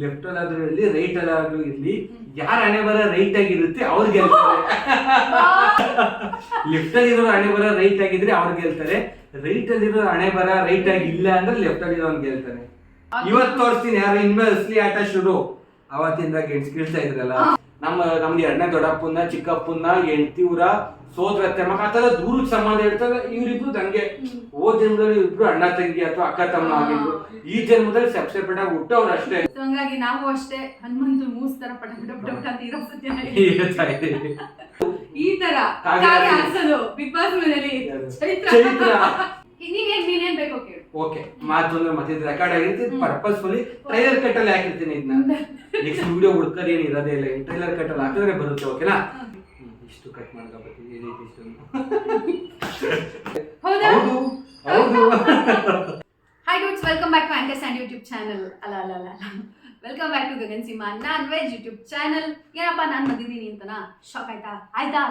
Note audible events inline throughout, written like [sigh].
Left ಅಲ್ಲಾದ್ರೂ ಇರಲಿ right ಅಲ್ಲಾದ್ರೂ ಇರ್ಲಿ ಯಾರ ಹಣೆ ಬರ ರೈಟ್ ಆಗಿರುತ್ತೆ ಅವ್ರು ಗೆಲ್ತಾರೆ. ಲೆಫ್ಟ್ ಅಲ್ಲಿ ಇರೋ ಹಣೆ ಬರ ರೈಟ್ ಆಗಿದ್ರೆ ಅವ್ರು ಗೆಲ್ತಾರೆ. ರೈಟ್ ಅಲ್ಲಿ ಇರೋ ಹಣೆ ಬರ ರೈಟ್ ಆಗಿ ಇಲ್ಲ ಅಂದ್ರೆ ಲೆಫ್ಟ್ ಅಲ್ಲಿ ಇರೋನ್ ಗೆಲ್ತಾನೆ ಇವತ್ತು ತೋರಿಸ್ತೀನಿ ಯಾರು ಇನ್ಮೇಲೆ ಅಸಲಿ ಆಟ ಶುರು. ಅವತ್ತಿಂದ ಗೆಲ್ಸ್ ಕೇಳ್ತಾ ಇದ್ರಲ್ಲ. ನಮ್ಮ ನಮ್ದು ಎರಡನೇ ದೊಡ್ಡಪ್ಪನ ಚಿಕ್ಕಪ್ಪನ ಹೆಂಡತಿವ್ರ ಸೋದ್ರ ಮಗ ಆತರ ದೂರದ ಸಂಬಂಧ ಇರ್ತಾರೆ ಇವರಿಬ್ರು ತಂಗೆ ಓ ಜನ್ಮದಲ್ಲಿ ಇಬ್ರು ಅಣ್ಣ ತಂಗಿ ಅಥವಾ ಅಕ್ಕ ತಮ್ಮ ಆಗಿದ್ರು. ಈ ಜನ್ಮದಲ್ಲಿ ಸೆಪ್ಸೆಪರೇಟ್ ಆಗಿ ಹುಟ್ಟವ್ರು ಅಷ್ಟೇ. So ಹಂಗಾಗಿ ನಾವು ಅಷ್ಟೇ ಹನುಮಂತು ಮೂಸ್ ತರ ಪಟ ಪಟ ಪಟ ಪಟ ಅಂತ ಇರೋ ಹೇಳ್ತಾ. ಈ ತರ ಕಾಗೆ ಬಿಗ್ ಬಾಸ್ ಮನೇಲಿ ಚೈತ್ರ. ಚೈತ್ರ. ನೀನೇನ್ ನೀನೇನ್ ಬೇಕೋ ಕೇಳು. ಓಕೆ ಮಾತು ಅಂದ್ರೆ ಮತ್ತೆ ರೆಕಾರ್ಡ್ ಆಗಿರುತ್ತೆ ಪರ್ಪಸ್ಫುಲಿ ಟ್ರೈಲರ್ ಕಟ್ ಅಲ್ಲಿ ಹಾಕಿರ್ತೀನಿ ಇದನ್ನ ನೆಕ್ಸ್ಟ್ [laughs] ವಿಡಿಯೋ ಹುಡ್ಕರ್ ಏನು ಇರೋದೇ ಇಲ್ಲ. ಟ್ರೈಲರ್ ಕಟ್ ಅಲ್ಲಿ ಹಾಕಿದ್ರೆ ಬರುತ್ತೆ ಓಕೆನಾ ಇಷ್ಟು ಕಟ್ ಮಾಡ್ಕೋಬೇಕು ಈ ರೀತಿ ಇಷ್ಟು? [laughs] ಹೌದಾ? ಹೌದು ಹೌದು. Hi dudes welcome back to anchors and YouTube channel ಅಲ್ಲ ಅಲ್ಲ ಅಲ್ಲ welcome back to Gagan Sima non veg YouTube channel ಏನಪ್ಪ ನಾನು ಬಂದಿದ್ದೀನಿ ಅಂತನಾ? ಶಾಕ್ ಆಯ್ತಾ? ಆಯ್ತಾ?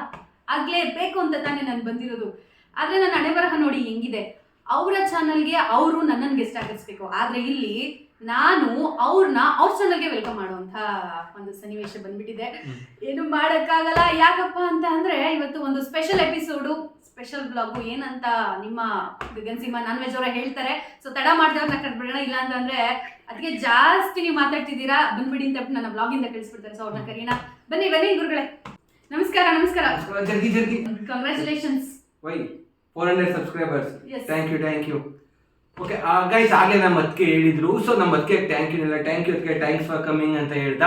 ಆಗ್ಲೇ ಬೇಕು ಅಂತ ತಾನೇ ನಾನು ಬಂದಿರೋದು. ಆದ್ರೆ ನನ್ನ ಹಣೆ ಬರಹ ನೋಡಿ ಹೆಂಗಿದೆ? ಅವರ ಚಾನಲ್ಗೆ ಅವರು ನನ್ನನ್ನು ಗೆಸ್ಟ್ ಆಗಿಸ್ಬೇಕು ಆದ್ರೆ ಇಲ್ಲಿ ನಾನು ಅವ್ರನ್ನ ಅವ್ರ ಚಾನಲ್ಗೆ ವೆಲ್ಕಮ್ ಮಾಡುವಂತ ಒಂದು ಸನ್ನಿವೇಶ ಬಂದ್ಬಿಟ್ಟಿದೆ. ಏನು ಮಾಡಕ್ಕಾಗಲ್ಲ. ಯಾಕಪ್ಪ ಅಂತ ಅಂದ್ರೆ ಇವತ್ತು ಒಂದು ಸ್ಪೆಷಲ್ ಎಪಿಸೋಡು ಸ್ಪೆಷಲ್ ಬ್ಲಾಗು ಏನಂತ ನಿಮ್ಮ ಗಗನ್ ಸಿಂಹ ನಾನ್ ವೆಜ್ ಅವರ ಹೇಳ್ತಾರೆ. ಸೊ ತಡ ಮಾಡ್ದವ್ರನ್ನ ಕಟ್ಬಿಡೋಣ ಇಲ್ಲ ಅಂತಂದ್ರೆ ಅದಕ್ಕೆ ಜಾಸ್ತಿ ನೀವು ಮಾತಾಡ್ತಿದ್ದೀರಾ? ಬಂದ್ಬಿಡಿ ಅಂತ ನನ್ನ ಬ್ಲಾಗ್ ಇಂದ ಕಳಿಸ್ಬಿಡ್ತಾರೆ. ಸೊ ಅವ್ರನ್ನ ಕರೀಣ. ಬನ್ನಿ ಬನ್ನಿ ಗುರುಗಳೇ. ನಮಸ್ಕಾರ ನಮಸ್ಕಾರ. Congratulations why? Four hundred subscribers. Thank you thank you okay guys ಆಗಲೇ ನಮ್ಮ ಅದಕ್ಕೆ ಹೇಳಿದ್ರು. ಸೊ ನಮ್ಮ ಅದಕ್ಕೆ ಥ್ಯಾಂಕ್ ಯು ಇಲ್ಲ ಥ್ಯಾಂಕ್ ಯು ಅದಕ್ಕೆ ಥ್ಯಾಂಕ್ಸ್ ಫಾರ್ ಕಮಿಂಗ್ ಅಂತ ಹೇಳ್ದ.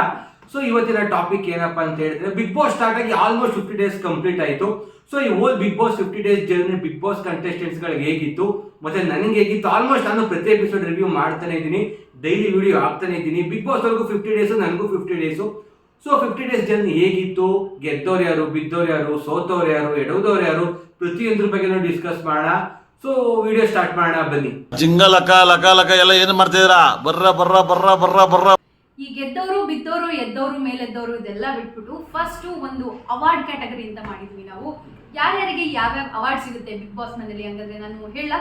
ಸೊ ಇವತ್ತಿನ ಟಾಪಿಕ್ ಏನಪ್ಪಾ ಅಂತ ಹೇಳಿದ್ರೆ ಬಿಗ್ ಬಾಸ್ ಸ್ಟಾರ್ಟ್ ಆಗಿ ಆಲ್ಮೋಸ್ಟ್ ಫಿಫ್ಟಿ ಡೇಸ್ ಕಂಪ್ಲೀಟ್ ಆಯಿತು. ಸೊ ಈ whole Big Boss fifty days journey Big Boss ಕಂಟೆಸ್ಟೆಂಟ್ಸ್ಗಳಿಗೆ ಹೇಗಿತ್ತು? ಮತ್ತೆ ನನಗೆ ಹೇಗಿತ್ತು? ಆಲ್ಮೋಸ್ಟ್ ನಾನು ಪ್ರತಿ ಎಪಿಸೋಡ್ ರಿವ್ಯೂ ಮಾಡ್ತಾನೆ ಇದ್ದೀನಿ. ಡೈಲಿ ವಿಡಿಯೋ ಹಾಕ್ತಾನೆ ಇದ್ದೀನಿ. ಬಿಗ್ ಬಾಸ್ ಅವ್ರಿಗೂ ಫಿಫ್ಟಿ ಡೇಸು ನನಗೂ fifty days so fifty days journey ಹೇಗಿತ್ತು? ಗೆದ್ದವ್ರು ಯಾರು ಬಿದ್ದವ್ರು ಯಾರು ಸೋತವ್ರು ಯಾರು ಎಡವ್ದವ್ರು ಯಾರು ಪ್ರತಿಯೊಂದ್ರ ಬಗ್ಗೆ ಡಿಸ್ಕಸ್ ಮಾಡೋಣ ಸೊ ವಿಡಿಯೋ ಸ್ಟಾರ್ಟ್ ಮಾಡೋಣ ಬನ್ನಿ. ಜಿಂಗ ಲಕ ಲಕ ಲಕ ಎಲ್ಲ ಏನು ಮಾಡ್ತಿದ್ದೀರಾ? ಬರ್ರ ಬರ್ರ ಬರ್ರ ಬರ್ರ ಬರ್ರ. ಈ ಗೆದ್ದವರು ಬಿದ್ದವರು ಎದ್ದವರು ಮೇಲೆದ್ದವರು ಇದೆಲ್ಲ ಬಿಟ್ಬಿಟ್ಟು ಫಸ್ಟ್ ಒಂದು ಅವಾರ್ಡ್ ಕ್ಯಾಟಗರಿ ಅಂತ ಮಾಡಿದ್ವಿ ನಾವು. ಯಾರ್ಯಾರಿಗೆ ಯಾವ್ಯಾವ ಅವಾರ್ಡ್ ಸಿಗುತ್ತೆ ಬಿಗ್ ಬಾಸ್ ಮನೆಯಲ್ಲಿ ಹಂಗಾದ್ರೆ ನಾನು ಹೇಳ.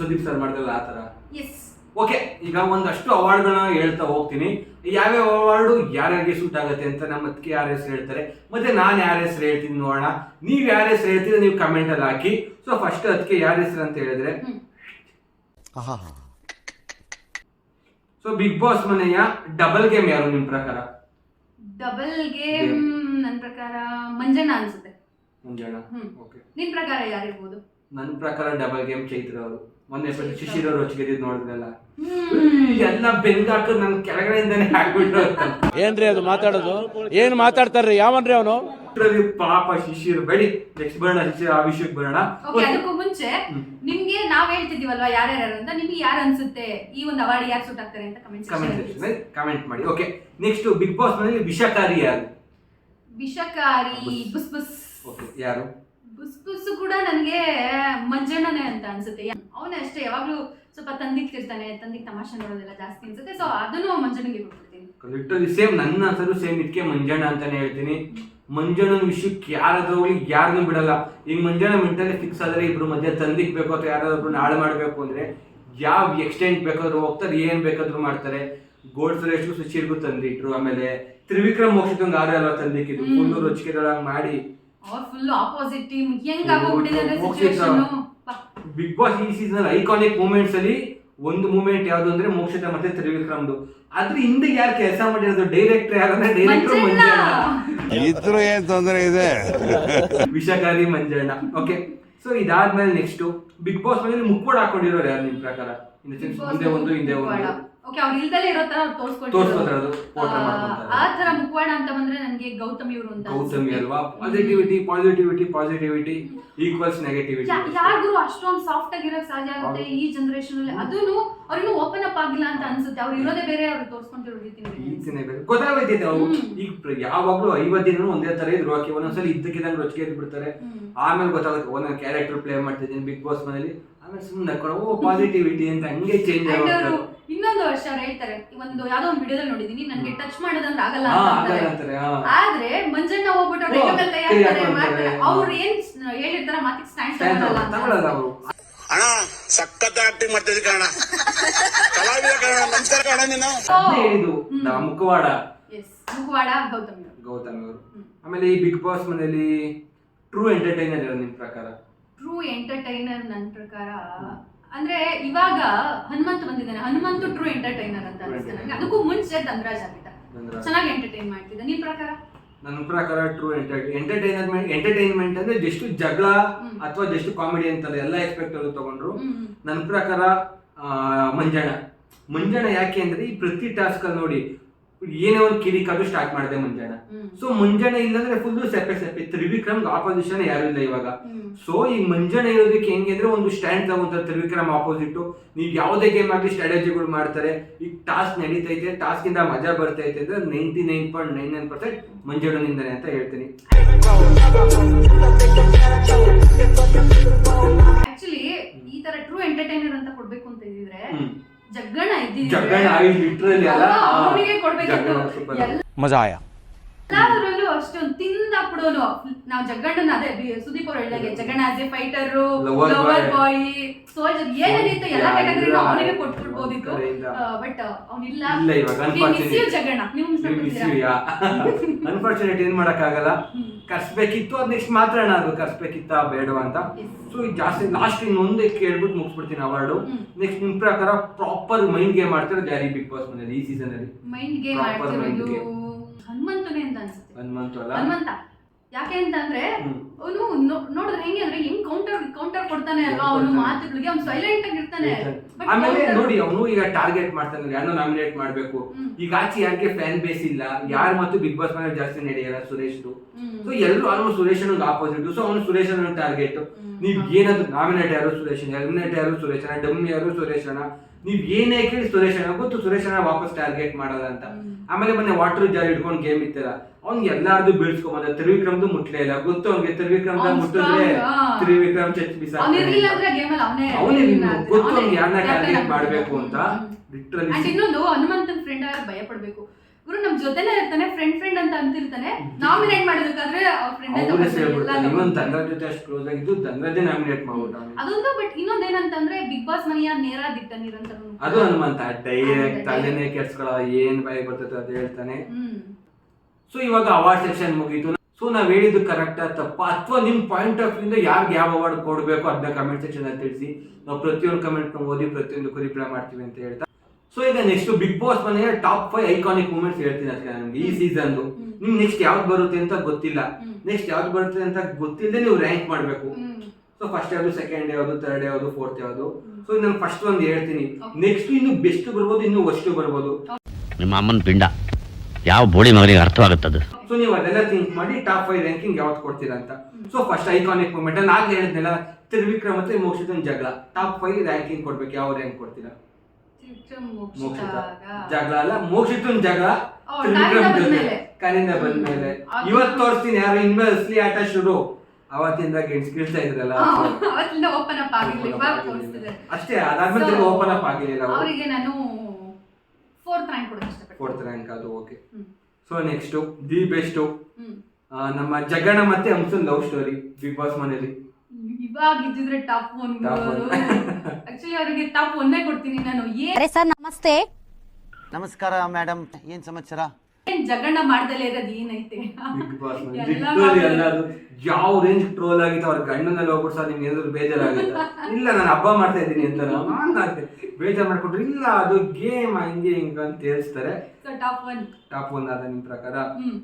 ಸುದೀಪ್ ಸರ್ ಮಾಡಿದ್ರಲ್ಲ ಆ ಥರ? ಎಸ್ ಓಕೆ ಈಗ ಒಂದಷ್ಟು ಅವಾರ್ಡ್ಗಳನ್ನ ಹೇಳ್ತಾ ಹೋಗ್ತೀನಿ. ಯಾವ್ಯಾವ ಅವಾರ್ಡು ಯಾರ್ಯಾರಿಗೆ ಸೂಟ್ ಆಗುತ್ತೆ ಅಂತ ನಮ್ಮ ಅದಕ್ಕೆ ಯಾರ ಹೆಸರು ಹೇಳ್ತಾರೆ. ಮತ್ತೆ ನಾನು ಯಾರ ಹೆಸರು ಹೇಳ್ತೀನಿ ನೋಡೋಣ. ನೀವು ಯಾರ ಹೆಸರು ಹೇಳ್ತೀರ ನೀವು ಕಮೆಂಟಲ್ಲಿ ಹಾಕಿ. ಸೊ ಫಸ್ಟ್ ಅದಕ್ಕೆ ಯಾರ ಹೆಸರು ಅಂತ ಹೇಳಿದ್ರೆ. ಸೊ ಬಿಗ್ ಬಾಸ್ ಮನೆಯ ಡಬಲ್ ಗೇಮ್ ಯಾರು ನಿಮ್ಮ ಪ್ರಕಾರ? ಡಬಲ್ ಗೇಮ್ ನನ್ನ ಪ್ರಕಾರ ಮಂಜಣ್ಣ ಅನ್ಸುತ್ತೆ. ಮಂಜನಾ ಓಕೆ ನಿನ್ ಪ್ರಕಾರ ಯಾರಿರ್ಬೋದು? ನನ್ನ ಪ್ರಕಾರ ಡಬಲ್ ಗೇಮ್ ಚೈತ್ರ ಅವರು. ಮೊನ್ನೆ ಶಿಶಿರ ಶಿಶಿರ್ ಅವರು ಹ್ಮ್. ಎಲ್ಲ ಬೆಂಗಾಕ ಹಾಕೋದು ನನ್ ಕೆಳಗಡೆಯಿಂದಾನೆ ಹಾಕ್ಬಿಟ್ರು ಏನ್ರಿ ಅದು ಮಾತಾಡೋದು? ಏನ್ ಮಾತಾಡ್ತಾರ್ರಿ? ಯಾವನ್ರಿ ಅವನು? ಪಾಪ ಶಿಶಿರ್ ಬೇಡಿ. ನೆಕ್ಸ್ಟ್ ಬರೋಣ ಶಿಶಿರ್ ಆ ವಿಷಯಕ್ಕೆ ಬರೋಣ. ಓಕೆ ಅದಕ್ಕೂ ಮುಂಚೆ. ನಿಮ್ಗೆ ನಾವ್ ಹೇಳ್ತಿದೀವಲ್ವಾ ಯಾರ್ಯಾರು ಅಂತ? ನಿಮ್ಗೆ ಯಾರು ಅನ್ಸುತ್ತೆ ಈ ಒಂದು ಅವಾರ್ಡ್ ಯಾರು ಸೂಟ್ ಆಗ್ತಾರೆ ಅಂತ ಕಮೆಂಟ್ ಕಮೆಂಟ್ ಸೆಕ್ಷನ್ ಕಮೆಂಟ್ ಮಾಡಿ. ಓಕೆ ನೆಕ್ಸ್ಟ್ ಬಿಗ್ ಬಾಸ್ ಮನೇಲಿ ವಿಷಕಾರಿ ಯಾರು? ವಿಷಕಾರಿ ಬುಸ್. ಬುಸ್ ಬುಸ್. ಓಕೆ ಯಾರು? ಬುಸ್ ಬುಸ್ ಕೂಡ ನನಗೆ ಮಂಜಣ್ಣನೇ ಅಂತ ಅನ್ಸುತ್ತೆ. ಅವನೇ ಅಷ್ಟೇ ಯಾವಾಗ್ಲೂ ಸ್ವಲ್ಪ ತಂದಿಕ್ತಿರ್ತಾನೆ ತಂದಿಕ್ ತಮಾಷೆ ನೋಡೋದೆಲ್ಲ ಜಾಸ್ತಿ ಅನ್ಸುತ್ತೆ. ಸೊ ಅದನ್ನು ಮಂಜಣ್ಣಗೆ ಕೊಟ್ಬಿಡ್ತೀನಿ. ಲಿಟ್ರಲಿ ಸೇಮ್ ನನ್ನ ಹೆಸರು ಸೇಮ್ ಇದಕ್ಕೆ ಮಂಜಣ್ಣ ಅಂತಾನೆ ಹೇಳ್ತೀನಿ. ಮಂಜಣ್ಣನ ವಿಷಯಕ್ಕೆ ಯಾರಾದ್ರೂ ಹೋಗಿ ಯಾರನ್ನೂ ಬಿಡಲ್ಲ. ಈಗ ಮಂಜಣ್ಣ ಮೆಂಟಲಿ ಫಿಕ್ಸ್ ಆದ್ರೆ ಇಬ್ರು ಮಧ್ಯೆ ತಂದಿಕ್ಬೇಕು ಅಥವಾ ಯಾರಾದ್ರೂ ಹಾಳು ಮಾಡಬೇಕು ಅಂದ್ರೆ ಯಾವ ಎಕ್ಸ್ಟೆಂಟ್ ಬೇಕಾದ್ರೂ ಹೋಗ್ತಾರೆ ಏನ್ ಬೇಕಾದ್ರೂ ಮಾಡ್ತಾರೆ. ಗೋಲ್ಡ್ ಸುರೇಶ್ಗೂ ಸುಶೀರ್ಗೂ ತಂದಿಟ್ರು ಆಮೇಲೆ ತ್ರಿವಿಕ್ರಮ್ ಮೋಕ್ಷಿತಂಗ್ ಆರು ಅಲ್ವಾ ತಂದಿಕ್ಕಿದ್ರು ಮುನ್ನೂರು ರುಚಿಕೆದೊಳಗೆ ಮಾಡಿ. ಅವ್ರು ಫುಲ್ ಆಪೋಸಿಟ್ ಟೀಮ್ ಹೆಂಗ್ ಹೌದು, ಆಗೋಗ್ಬಿಟ್ಟಿದೆ ಅಂದ್ರೆ ಸಿಚುವೇಶನ್ ಬಿಗ್ ಬಾಸ್ ಈ ಸೀಸನ್ ಐಕಾನಿಕ್ ಮೂಮೆಂಟ್ಸ್ ಅಲ್ಲಿ ಒಂದು ಮೂಮೆಂಟ್ ಯಾವ್ದು ಅಂದ್ರೆ ಮೋಕ್ಷತೆ ಮತ್ತೆ ತ್ರಿವಿಕ್ರಮ್ದು. ಅದ್ರ ಹಿಂದೆ ಯಾರು ಕೆಲಸ ಮಾಡಿರೋದು? ಡೈರೆಕ್ಟರ್ ಯಾರಂದ್ರೆ ಡೈರೆಕ್ಟರ್ ಮಂಜಣ್ಣ. ಇದ್ರು ಏನ್ ತೊಂದರೆ ಇದೆ? ವಿಷಕಾರಿ ಮಂಜಣ್ಣ. ಓಕೆ ಸೊ ಇದಾದ್ಮೇಲೆ ನೆಕ್ಸ್ಟ್ ಬಿಗ್ ಬಾಸ್ ಮನೇಲಿ ಮುಕ್ಕೋಡ್ ಹಾಕೊಂಡಿರೋರು ಯಾರು ನಿಮ್ ಪ್ರಕಾರ? ಇನ್ ದ ಸೆನ್ಸ್ ಮುಂದೆ ಒಂದು ಹಿಂದೆ ಒಂದು. ಓಕೆ ಅವ್ರು ಇಲ್ದಲೇ ಇರೋ ತರ ಅವ್ರು ತೋರ್ಸ್ಕೊತಾರದು ಫೋಟೋ ಆ ತರ ಮುಖವಾಡ ಅಂತ ಬಂದ್ರೆ ನನಗೆ ಗೌತಮಿ ಇವರು ಅಂತ ಗೌತಮಿ ಅಲ್ವಾ? Positivity positivity positivity equals negativity ಯಾರು ಅಷ್ಟೊಂದು ಸಾಫ್ಟ್ ಆಗಿರೋಕೆ ಸಾಧ್ಯ ಆಗುತ್ತೆ ಈ ಜನರೇಷನ್ ಅಲ್ಲಿ. ಅದನ್ನು ಅವ್ರಿಗೂ ಓಪನ್ ಅಪ್ ಆಗಿಲ್ಲ ಅಂತ ಅನ್ಸುತ್ತೆ. ಅವ್ರು ಇರೋದೇ ಬೇರೆ ಅವ್ರು ತೋರ್ಸ್ಕೊಂಡಿರೋ ರೀತಿ ಈಚಿನೇ ಬೇರೆ. ಗೊತ್ತಾಗೈತೈತೆ ಅವ್ರು. ಈಗ ಯಾವಾಗ್ಲೂ ಐವತ್ತು ದಿನ ಒಂದೇ ತರ ಇದ್ರು. ಓಕೆ ಒಂದೊಂದ್ಸಲ ಇದ್ದಕ್ಕಿದ್ದಂಗೆ ರೊಚ್ಚಿಗೆ ಬಿಡ್ತಾರೆ ಆಮೇಲೆ ಗೊತ್ತಾಗುತ್ತೆ ಒಂದೊಂದು ಕ್ಯಾರೆಕ್ಟರ್ ಪ್ಲೇ ಮಾಡ್ತಿದ್ದೀನಿ ಬಿಗ್ ಬಾಸ್ ಮನೇಲಿ. ಆಮೇಲೆ ಸುಮ್ಮನೆ ಕೊಡೋ ಓ ಪಾಸಿಟಿವಿಟಿ ಅಂತ ಹಂಗೆ ಚೇಂಜ್ ಆಗುತ್ತೆ ಅವರು ವರ್ಷ ಅವ್ರು ಹೇಳ್ತಾರೆ ಒಂದು ಯಾವ್ದೋ ಒಂದು ವಿಡಿಯೋದಲ್ಲಿ ನೋಡಿದೀನಿ ನನಗೆ ಟಚ್ ಮಾಡೋದಂದ್ರೆ ಆಗಲ್ಲ ಅಂತ ಅಂತಾರೆ. ಆದ್ರೆ ಮಂಜಣ್ಣ ಹೋಗ್ಬಿಟ್ಟು ಅವ್ರ ಓ, ಹೆಗಲ ಕೈ ಕೈ ಹಾಕ್ತಾರೆ ಹಾಕ್ಕೊಂತಾರೆ. ಮಾಡ್ತಾರೆ. ಅವ್ರು ಏನ್ ಹೇಳಿರ್ತಾರ ಮಾತಿಗೆ ಸ್ಟ್ಯಾಂಡ್ ತಗೊಳಲ್ಲ ತಗೊಳ್ಳಲ್ಲ ಅವರು. ಅಣ್ಣ ಸಖತ್ ಆಕ್ಟಿಂಗ್ ಮಾಡ್ತಿದ್ದೆ ಕಣ ಅದ್ನೇ ಹೇಳಿದ್ದು ನಾ ಮುಖವಾಡ. ಎಸ್ ಮುಖವಾಡ ಗೌತಮ್ ಗೌತಮ್ ಅವರು. ಹ್ಮ್. ಆಮೇಲೆ ಈ ಬಿಗ್ ಬಾಸ್ ಮನೆಯಲ್ಲಿ ಟ್ರೂ ಎಂಟರ್ಟೈನರ್ ಇರೋ ನಿಮ್ ಪ್ರಕಾರ? ಟ್ರೂ ಎಂಟರ್ಟೈನರ್ ನನ್ನ ಪ್ರಕಾರ ಅಂದ್ರೆ ಇವಾಗ ಹನುಮಂತ ಬಂದಿದ್ದಾನೆ. ಹನುಮಂತ ಟ್ರೂ ಎಂಟರ್ಟೈನರ್ ಅಂತ ಅನಿಸ್ತದೆ ನನಗೆ ಅದಕ್ಕೂ ಮುಂಚೆ ಧನರಾಜ್ ಆಗಿದ್ದ. ಚೆನ್ನಾಗಿ ಎಂಟರ್ಟೈನ್ ಮಾಡ್ತಿದ್ದ. ನಿನ್ ಪ್ರಕಾರ? ನನ್ನ ಪ್ರಕಾರ ಟ್ರೂ ಎಂಟರ್ಟೈನ್ಮೆಂಟ್ ಎಂಟರ್ಟೈನ್ಮೆಂಟ್ ಅಂದ್ರೆ ಜಸ್ಟ್ ಜಗಳ. ಅಥವಾ ಜಸ್ಟ್ ಕಾಮಿಡಿ ಅಂತಲ್ಲ ಎಲ್ಲ ಎಕ್ಸ್ಪೆಕ್ಟ್ ತಗೊಂಡ್ರು. ನನ್ನ ಪ್ರಕಾರ ಮಂಜಣ ಮಂಜಣ್ಣ. ಮಂಜಣ್ಣ ಯಾಕೆ ಅಂದ್ರೆ ಈ ಪ್ರತಿ ಟಾಸ್ಕ್ ಅಲ್ಲಿ ನೋಡಿ ಏನೇ ಒಂದು ಕಿರಿಕಾದ್ರು ಸ್ಟಾರ್ಟ್ ಮಾಡಿದೆ ಮುಂಜಾನೆ. ಸೊ ಮುಂಜಾನೆ ಇಲ್ಲಾಂದ್ರೆ ಫುಲ್ ಸೆಪೆ ಸೆಪೆ ತ್ರಿವಿಕ್ರಮ್ ಆಪೋಸಿಷನ್ ಯಾರು ಇಲ್ಲ ಇವಾಗ. ಸೊ ಈ ಮುಂಜಾನೆ ಇರೋದಕ್ಕೆ ಹೆಂಗೆ ಅಂದ್ರೆ ಒಂದು ಸ್ಟ್ಯಾಂಡ್ ತಗೊಂತಾರೆ ತ್ರಿವಿಕ್ರಮ್ ಆಪೋಸಿಟ್ ನೀವು ಯಾವುದೇ ಗೇಮ್ ಆಗಲಿ ಸ್ಟ್ರಾಟಜಿಗಳು ಮಾಡ್ತಾರೆ. ಈಗ ಟಾಸ್ಕ್ ನಡೀತೈತೆ ಟಾಸ್ಕ್ ಇಂದ ಮಜಾ ಬರ್ತೈತೆ ಅಂದ್ರೆ ninety nine point nine nine percent ಅಂತ ಹೇಳ್ತೀನಿ. ಆಕ್ಚುಲಿ ಈ ತರ ಟ್ರೂ ಎಂಟರ್ಟೈನರ್ ಅಂತ ಕೊಡ್ಬೇಕು ಅಂತ ಇದ್ರೆ. ಜಗ್ಗಣ ಆಗಿ ಲಿಟ್ರಲಿ ಅಲ್ಲ? ಅಲ್ಲ, ಅವ್ನಿಗೆ ಕೊಡ್ಬೇಕಿತ್ತು. ಮಜಾ ಆಯಾ ಅಷ್ಟೊಂದು ತಿಂದಾಕ್ಬಿಡೋನು ನಾವು ಜಗ್ಗಣ್ಣನ ಅದೇ ಸುದೀಪ್ ಅವ್ರು ಹೇಳಿದಾಗೆ Jaganna as a fighter lover. Boy soldier ಏನೇನಿತ್ತು ಎಲ್ಲ ಕ್ಯಾಟಗರಿ ಅವನಿಗೆ ಕೊಟ್ಬಿಡ್ಬೋದಿತ್ತು ಬಟ್ ಅವನಿಲ್ಲ. ಜಗ್ಗಣ್ಣ ನೀವು? ಅನ್ಫಾರ್ಚುನೇಟ್ ಏನ್ ಮಾಡಕ್ಕಾಗಲ್ಲ. ಕರ್ಸ್ಬೇಕಿತ್ತು ಅದ್ ನೆಕ್ಸ್ಟ್ ಮಾತ್ರ ಅದು ಕರ್ಸ್ಬೇಕಿತ್ತ ಬೇಡವಾ ಅಂತ. ಸೊ ಈಗ ಜಾಸ್ತಿ ಲಾಸ್ಟ್ ಇನ್ನೊಂದೇ ಕೇಳ್ಬಿಟ್ಟು ಮುಗಿಸ್ಬಿಡ್ತೀನಿ ಅವಾರ್ಡು. ನೆಕ್ಸ್ಟ್ ನಿಮ್ ಪ್ರಕಾರ ಪ್ರಾಪರ್ ಮೈಂಡ್ ಗೇಮ್ ಮಾಡ್ತಾರೆ ಜಾರಿ ಬಿಗ್ ಬಾಸ್ ಮನೇಲಿ ಈ ಸೀಸನ್ ಅಲ್ಲಿ mind game proper mind game. ಹನುಮಂತನೇ ಅಂತ ಅನ್ಸುತ್ತೆ. ಹನುಮಂತು ಅಲ್ಲ? ಹನುಮಂತ. ಯಾಕೆ ಅಂತಂದ್ರೆ. ಅವನು ನೋಡಿದ್ರೆ ಹೆಂಗೆ ಅಂದ್ರೆ ಹೆಂಗ್ ಕೌಂಟರ್ ಕೌಂಟರ್ ಕೊಡ್ತಾನೆ ಅಲ್ವಾ? ಅವನು. ಮಾತುಗಳಿಗೆ ಅವ್ನು ಸೈಲೆಂಟ್ ಆಗಿ ಇರ್ತಾನೆ. ಆಮೇಲೆ ನೋಡಿ ಅವನು ಈಗ ಟಾರ್ಗೆಟ್ ಮಾಡ್ತಾನೆ ಯಾರನ್ನೋ ನಾಮಿನೇಟ್ ಮಾಡ್ಬೇಕು. ಈಗ ಆಚೆ ಯಾಕೆ ಫ್ಯಾನ್ ಬೇಸ್ ಇಲ್ಲ ಯಾರು ಮತ್ತು ಬಿಗ್ ಬಾಸ್ ಮನೆ ಜಾಸ್ತಿ ನಡೆಯಲ್ಲ ಸುರೇಶ್ದು ಹ್ಮ್. ಸೊ ಎಲ್ಲರೂ ಅವನು ಸುರೇಶ್ ಆಪೋಸಿಟ್ ಸೊ ಅವನು ಸುರೇಶ್ ಟಾರ್ಗೆಟ್. ನೀವ್ ಏನಾದ್ರು ನಾಮಿನೇಟ್ ಯಾರು ಸುರೇಶ್ ಎಲಿಮಿನೇಟ್ ಯಾರು ಸುರೇಶ್ ಡಮ್ ಡಮ್ಮಿ ಯಾರು ಸುರೇಶ್ ಅಣ್ಣ ನೀವ್ ಏನೇ ಕೇಳಿ ಸುರೇಶ್ ಅಣ್ಣ ಗೊತ್ತು ಸುರೇಶ್ ಅಣ್ಣ ವಾಪಸ್ ಟಾರ್ಗೆಟ್ ಮಾಡೋದ ಅಂತ. ಆಮೇಲೆ ಮೊನ್ನೆ ವಾಟರ್ ಜಾರ್ ಇಟ್ಕೊಂಡು ಗೇಮ್ ಇತ್ತಲ್ಲ ಅವ್ನ್ ಎಲ್ಲಾರ್ದು ಬೀಳ್ಸ್ಕೊಂಬಂದ ತ್ರಿವಿಕ್ರಮ್ದು ಮುಟ್ಲೇ ಇಲ್ಲ. ಗೊತ್ತು ಅವ್ನಿಗೆ ತ್ರಿವಿಕ್ರಮ್ ಮುಟ್ಟಿದ್ರೆ. ತ್ರಿವಿಕ್ರಮ್ ಚೆಚ್ ಅವನೇ ಗೊತ್ತು ಅವ್ನಿಗೆ ಯಾರನ್ನ ಟಾರ್ಗೆಟ್ ಮಾಡ್ಬೇಕು ಅಂತ. ಲಿಟ್ರಲಿ ಇನ್ನೊಂದು ಹನುಮಂತನ್ ಫ್ರೆಂಡ್ ಭಯ ಪಡ್ಬೇಕು ಗುರು ನಮ್ ಜೊತೆನೆ ಇರ್ತಾನೆ ಫ್ರೆಂಡ್ ಫ್ರೆಂಡ್ ಅಂತ ಅಂತಿರ್ತಾನೆ. ನಾಮಿನೇಟ್ ಮಾಡೋದಕ್ಕಾದ್ರೆ ಫ್ರೆಂಡ್ ಅವ್ರೇ ಸೇರ್ಬಿಡ್ತಾನೆ ಇವನ್ ಧನರಾಜ್ ಜೊತೆ ಅಷ್ಟು ಕ್ಲೋಸ್ ಆಗಿದ್ದು ಧನರಾಜೇ ನಾಮಿನೇಟ್ ಮಾಡ್ಬಿಟ್ಟ ಅವ್ನಿಗೆ. ಅದೊಂದು ಬಟ್ ಇನ್ನೊಂದ್ ಏನಂತಂದ್ರೆ ಬಿಗ್ ಬಾಸ್ ಮನೆಯ ನೇರ ದಿಟ್ಟ ನೀರಂತ ಅದು ಹನುಮಂತ ಡೈರೆಕ್ಟ್ ತಲೆನೇ ಏನ್ ಬಾಯಿ ಬರ್ತದೆ ಅದು ಹೇಳ್ತಾನೆ. ಸೊ ಇವಾಗ ಅವಾರ್ಡ್ ಸೆಕ್ಷನ್ ಮುಗೀತು. ಸೊ ನಾವ್ ಹೇಳಿದ್ದು ಕರೆಕ್ಟ್ ತಪ್ಪ? ಅಥವಾ ನಿಮ್ ಪಾಯಿಂಟ್ ಆಫ್ ವ್ಯೂ ಯಾರ್ಗ್ ಯಾವ ಅವಾರ್ಡ್ ಕೊಡ್ಬೇಕು ಅದನ್ನ ಕಮೆಂಟ್ ಸೆಕ್ಷನ್ ಅಲ್ಲಿ ತಿಳಿಸಿ. ನಾವು ಪ್ರತಿಯೊಂದು ಕಮೆಂಟ್ ಓದಿ ಪ್ರತಿಯೊಂದು ರಿಪ್ಲೈ ಮಾಡ್ತೀವಿ ಅಂತ ಹೇಳ್ತಾ ಸೊ ಈಗ ನೆಕ್ಸ್ಟ್ ಬಿಗ್ ಬಾಸ್ ಮನೆಯ ಟಾಪ್ ಫೈವ್ ಐಕಾನಿಕ್ ಮೂಮೆಂಟ್ಸ್ ಹೇಳ್ತೀನಿ ಅದಕ್ಕೆ ನಮ್ಗೆ ಈ ಸೀಸನ್. ನಿಮ್ಗೆ ನೆಕ್ಸ್ಟ್ ಯಾವ್ದು ಬರುತ್ತೆ ಅಂತ ಗೊತ್ತಿಲ್ಲ. ನೆಕ್ಸ್ಟ್ ಯಾವ್ದು ಬರುತ್ತೆ ಅಂತ ಗೊತ್ತಿಲ್ಲದೆ ನೀವು ರ್ಯಾಂಕ್ ಮಾಡಬೇಕು. ಸೊ ಫಸ್ಟ್ ಯಾವ್ದು ಸೆಕೆಂಡ್ ಯಾವ್ದು ಥರ್ಡ್ ಯಾವ್ದು ಫೋರ್ತ್ ಯಾವ್ದು. ಸೊ ನಾನು ಫಸ್ಟ್ ಒಂದು ಹೇಳ್ತೀನಿ. ನೆಕ್ಸ್ಟ್ ಇನ್ನು ಬೆಸ್ಟ್ ಬರ್ಬೋದು ಇನ್ನು ವರ್ಸ್ಟ್ ಬರ್ಬೋದು. ನಿಮ್ಮ ಅಮ್ಮನ ಪಿಂಡ. ಯಾವ ಬೋಳಿ ಮಗನಿಗೆ ಅದು. ಸೊ ನೀವು ಅದೆಲ್ಲ ಥಿಂಕ್ ಮಾಡಿ ಟಾಪ್ ಫೈವ್ ರ್ಯಾಂಕಿಂಗ್ ಯಾವ್ದು ಕೊಡ್ತೀರಾ ಅಂತ. ಸೊ ಫಸ್ಟ್ ಐಕಾನಿಕ್ ಮೂಮೆಂಟ್ ನಾನು ಹೇಳಿದ್ನೆಲ್ಲ ತ್ರಿವಿಕ್ರಮ್ ಮತ್ತೆ ಮೋಕ್ಷಿತನ್ ಜಗಳ. ಟಾಪ್ ಫೈವ್ ರ್ಯಾಂಕಿಂಗ್ ಕೊಡ್ಬೇಕು ಯಾವ ರ್ಯಾಂಕ್ ಕೊಡ್ತೀರಾ? ಮೋಕ್ಷಿತ. ಜಗಳ ಅಲ್ಲ ಮೋಕ್ಷಿತನ್ ಜಗಳ. ತ್ರಿವಿಕ್ರಮ್ ಜೊತೆ. ಕಾಲಿಂದ ಬಂದ್ಮೇಲೆ. ಇವತ್ತು ತೋರಿಸ್ತೀನಿ ಯಾರು ಇನ್ಮೇಲೆ ಅಸಲಿ ಆಟ ಶುರು. ಅವತ್ತಿಂದ ಗೇಟ್ ಗಿಡ್ತಾ ಇದ್ರಲ್ಲ. ಅವತ್ತಿಂದ ಓಪನ್ ಅಪ್. ತೋರಿಸ್ತಿದ್ದಾರೆ. ಅಷ್ಟೇ ಅದಾದ್ಮೇಲೆ So, ಓಪನ್ ಅಪ್ ಆಗಿಲ್ಲ ಅವರು. ಅವರಿಗೆ ನಾನು ಫೋರ್ತ್ ರ್ಯಾಂಕ್ ಕೊಡೋಕೆ ಇಷ್ಟಪಡ್ತೀನಿ. ಫೋರ್ತ್ ರ್ಯಾಂಕ್ ಅದು okay. So next the best ನಮ್ಮ ಜಗಣ ಮತ್ತೆ ಹಂಸನ್ ಲವ್ ಸ್ಟೋರಿ ಬಿಗ್ ಬಾಸ್ ಮನೇಲಿ ಇವಾಗ ಇದ್ದಿದ್ರೆ ಟಾಪ್ ಒನ್. ಆಕ್ಚುಲಿ ಅವರಿಗೆ ಟಾಪ್ ಒಂದೇ ಕೊಡ್ತೀನಿ ನಾನು. ಏನ್ ಅರೆ ಸರ್ ನಮಸ್ತೆ. ನಮಸ್ಕಾರ ಮೇಡಮ್ ಏನ್ ಸಮಾಚಾರ? ಏನ್ ಜಗಣ್ಣ ಮಾಡ್ದಲೇ ಇರೋದು ಏನೈತೆ? ಬಿಗ್ ಬಾಸ್ ಎಲ್ಲ ಲಿಟ್ರಲಿ ಮಾಡ್ತಾರೆ. ಎಲ್ಲ ಅದು ಯಾವ ರೇಂಜ್ ಟ್ರೋಲ್ ಆಗಿತ್ತು ಅವ್ರ ಗಂಡನಲ್ಲಿ ಹೋಗ್ಬಿಟ್ಟು ಸರ್ ನಿಮ್ಗೆ ಏನಾದ್ರು ಬೇಜಾರಾಗಿತ್ತ? ಇಲ್ಲ ನಾನು ಹಬ್ಬ ಮಾಡ್ತಾ ಇದ್ದೀನಿ ಅಂತ ನಾನು ಆಗ್ತದೆ ಬೇಜಾರ್ ಮಾಡ್ಕೊಂಡ್ರು. ಇಲ್ಲ ಅದು ಗೇಮ್ ಹಂಗೆ ಹಿಂಗ ಅಂತ ಹೇಳ್ತಾರೆ. ಟಾಪ್ ಒನ್ ಟಾಪ್ ಒನ್ ಆದ ನಿಮ್ ಪ್ರಕಾರ.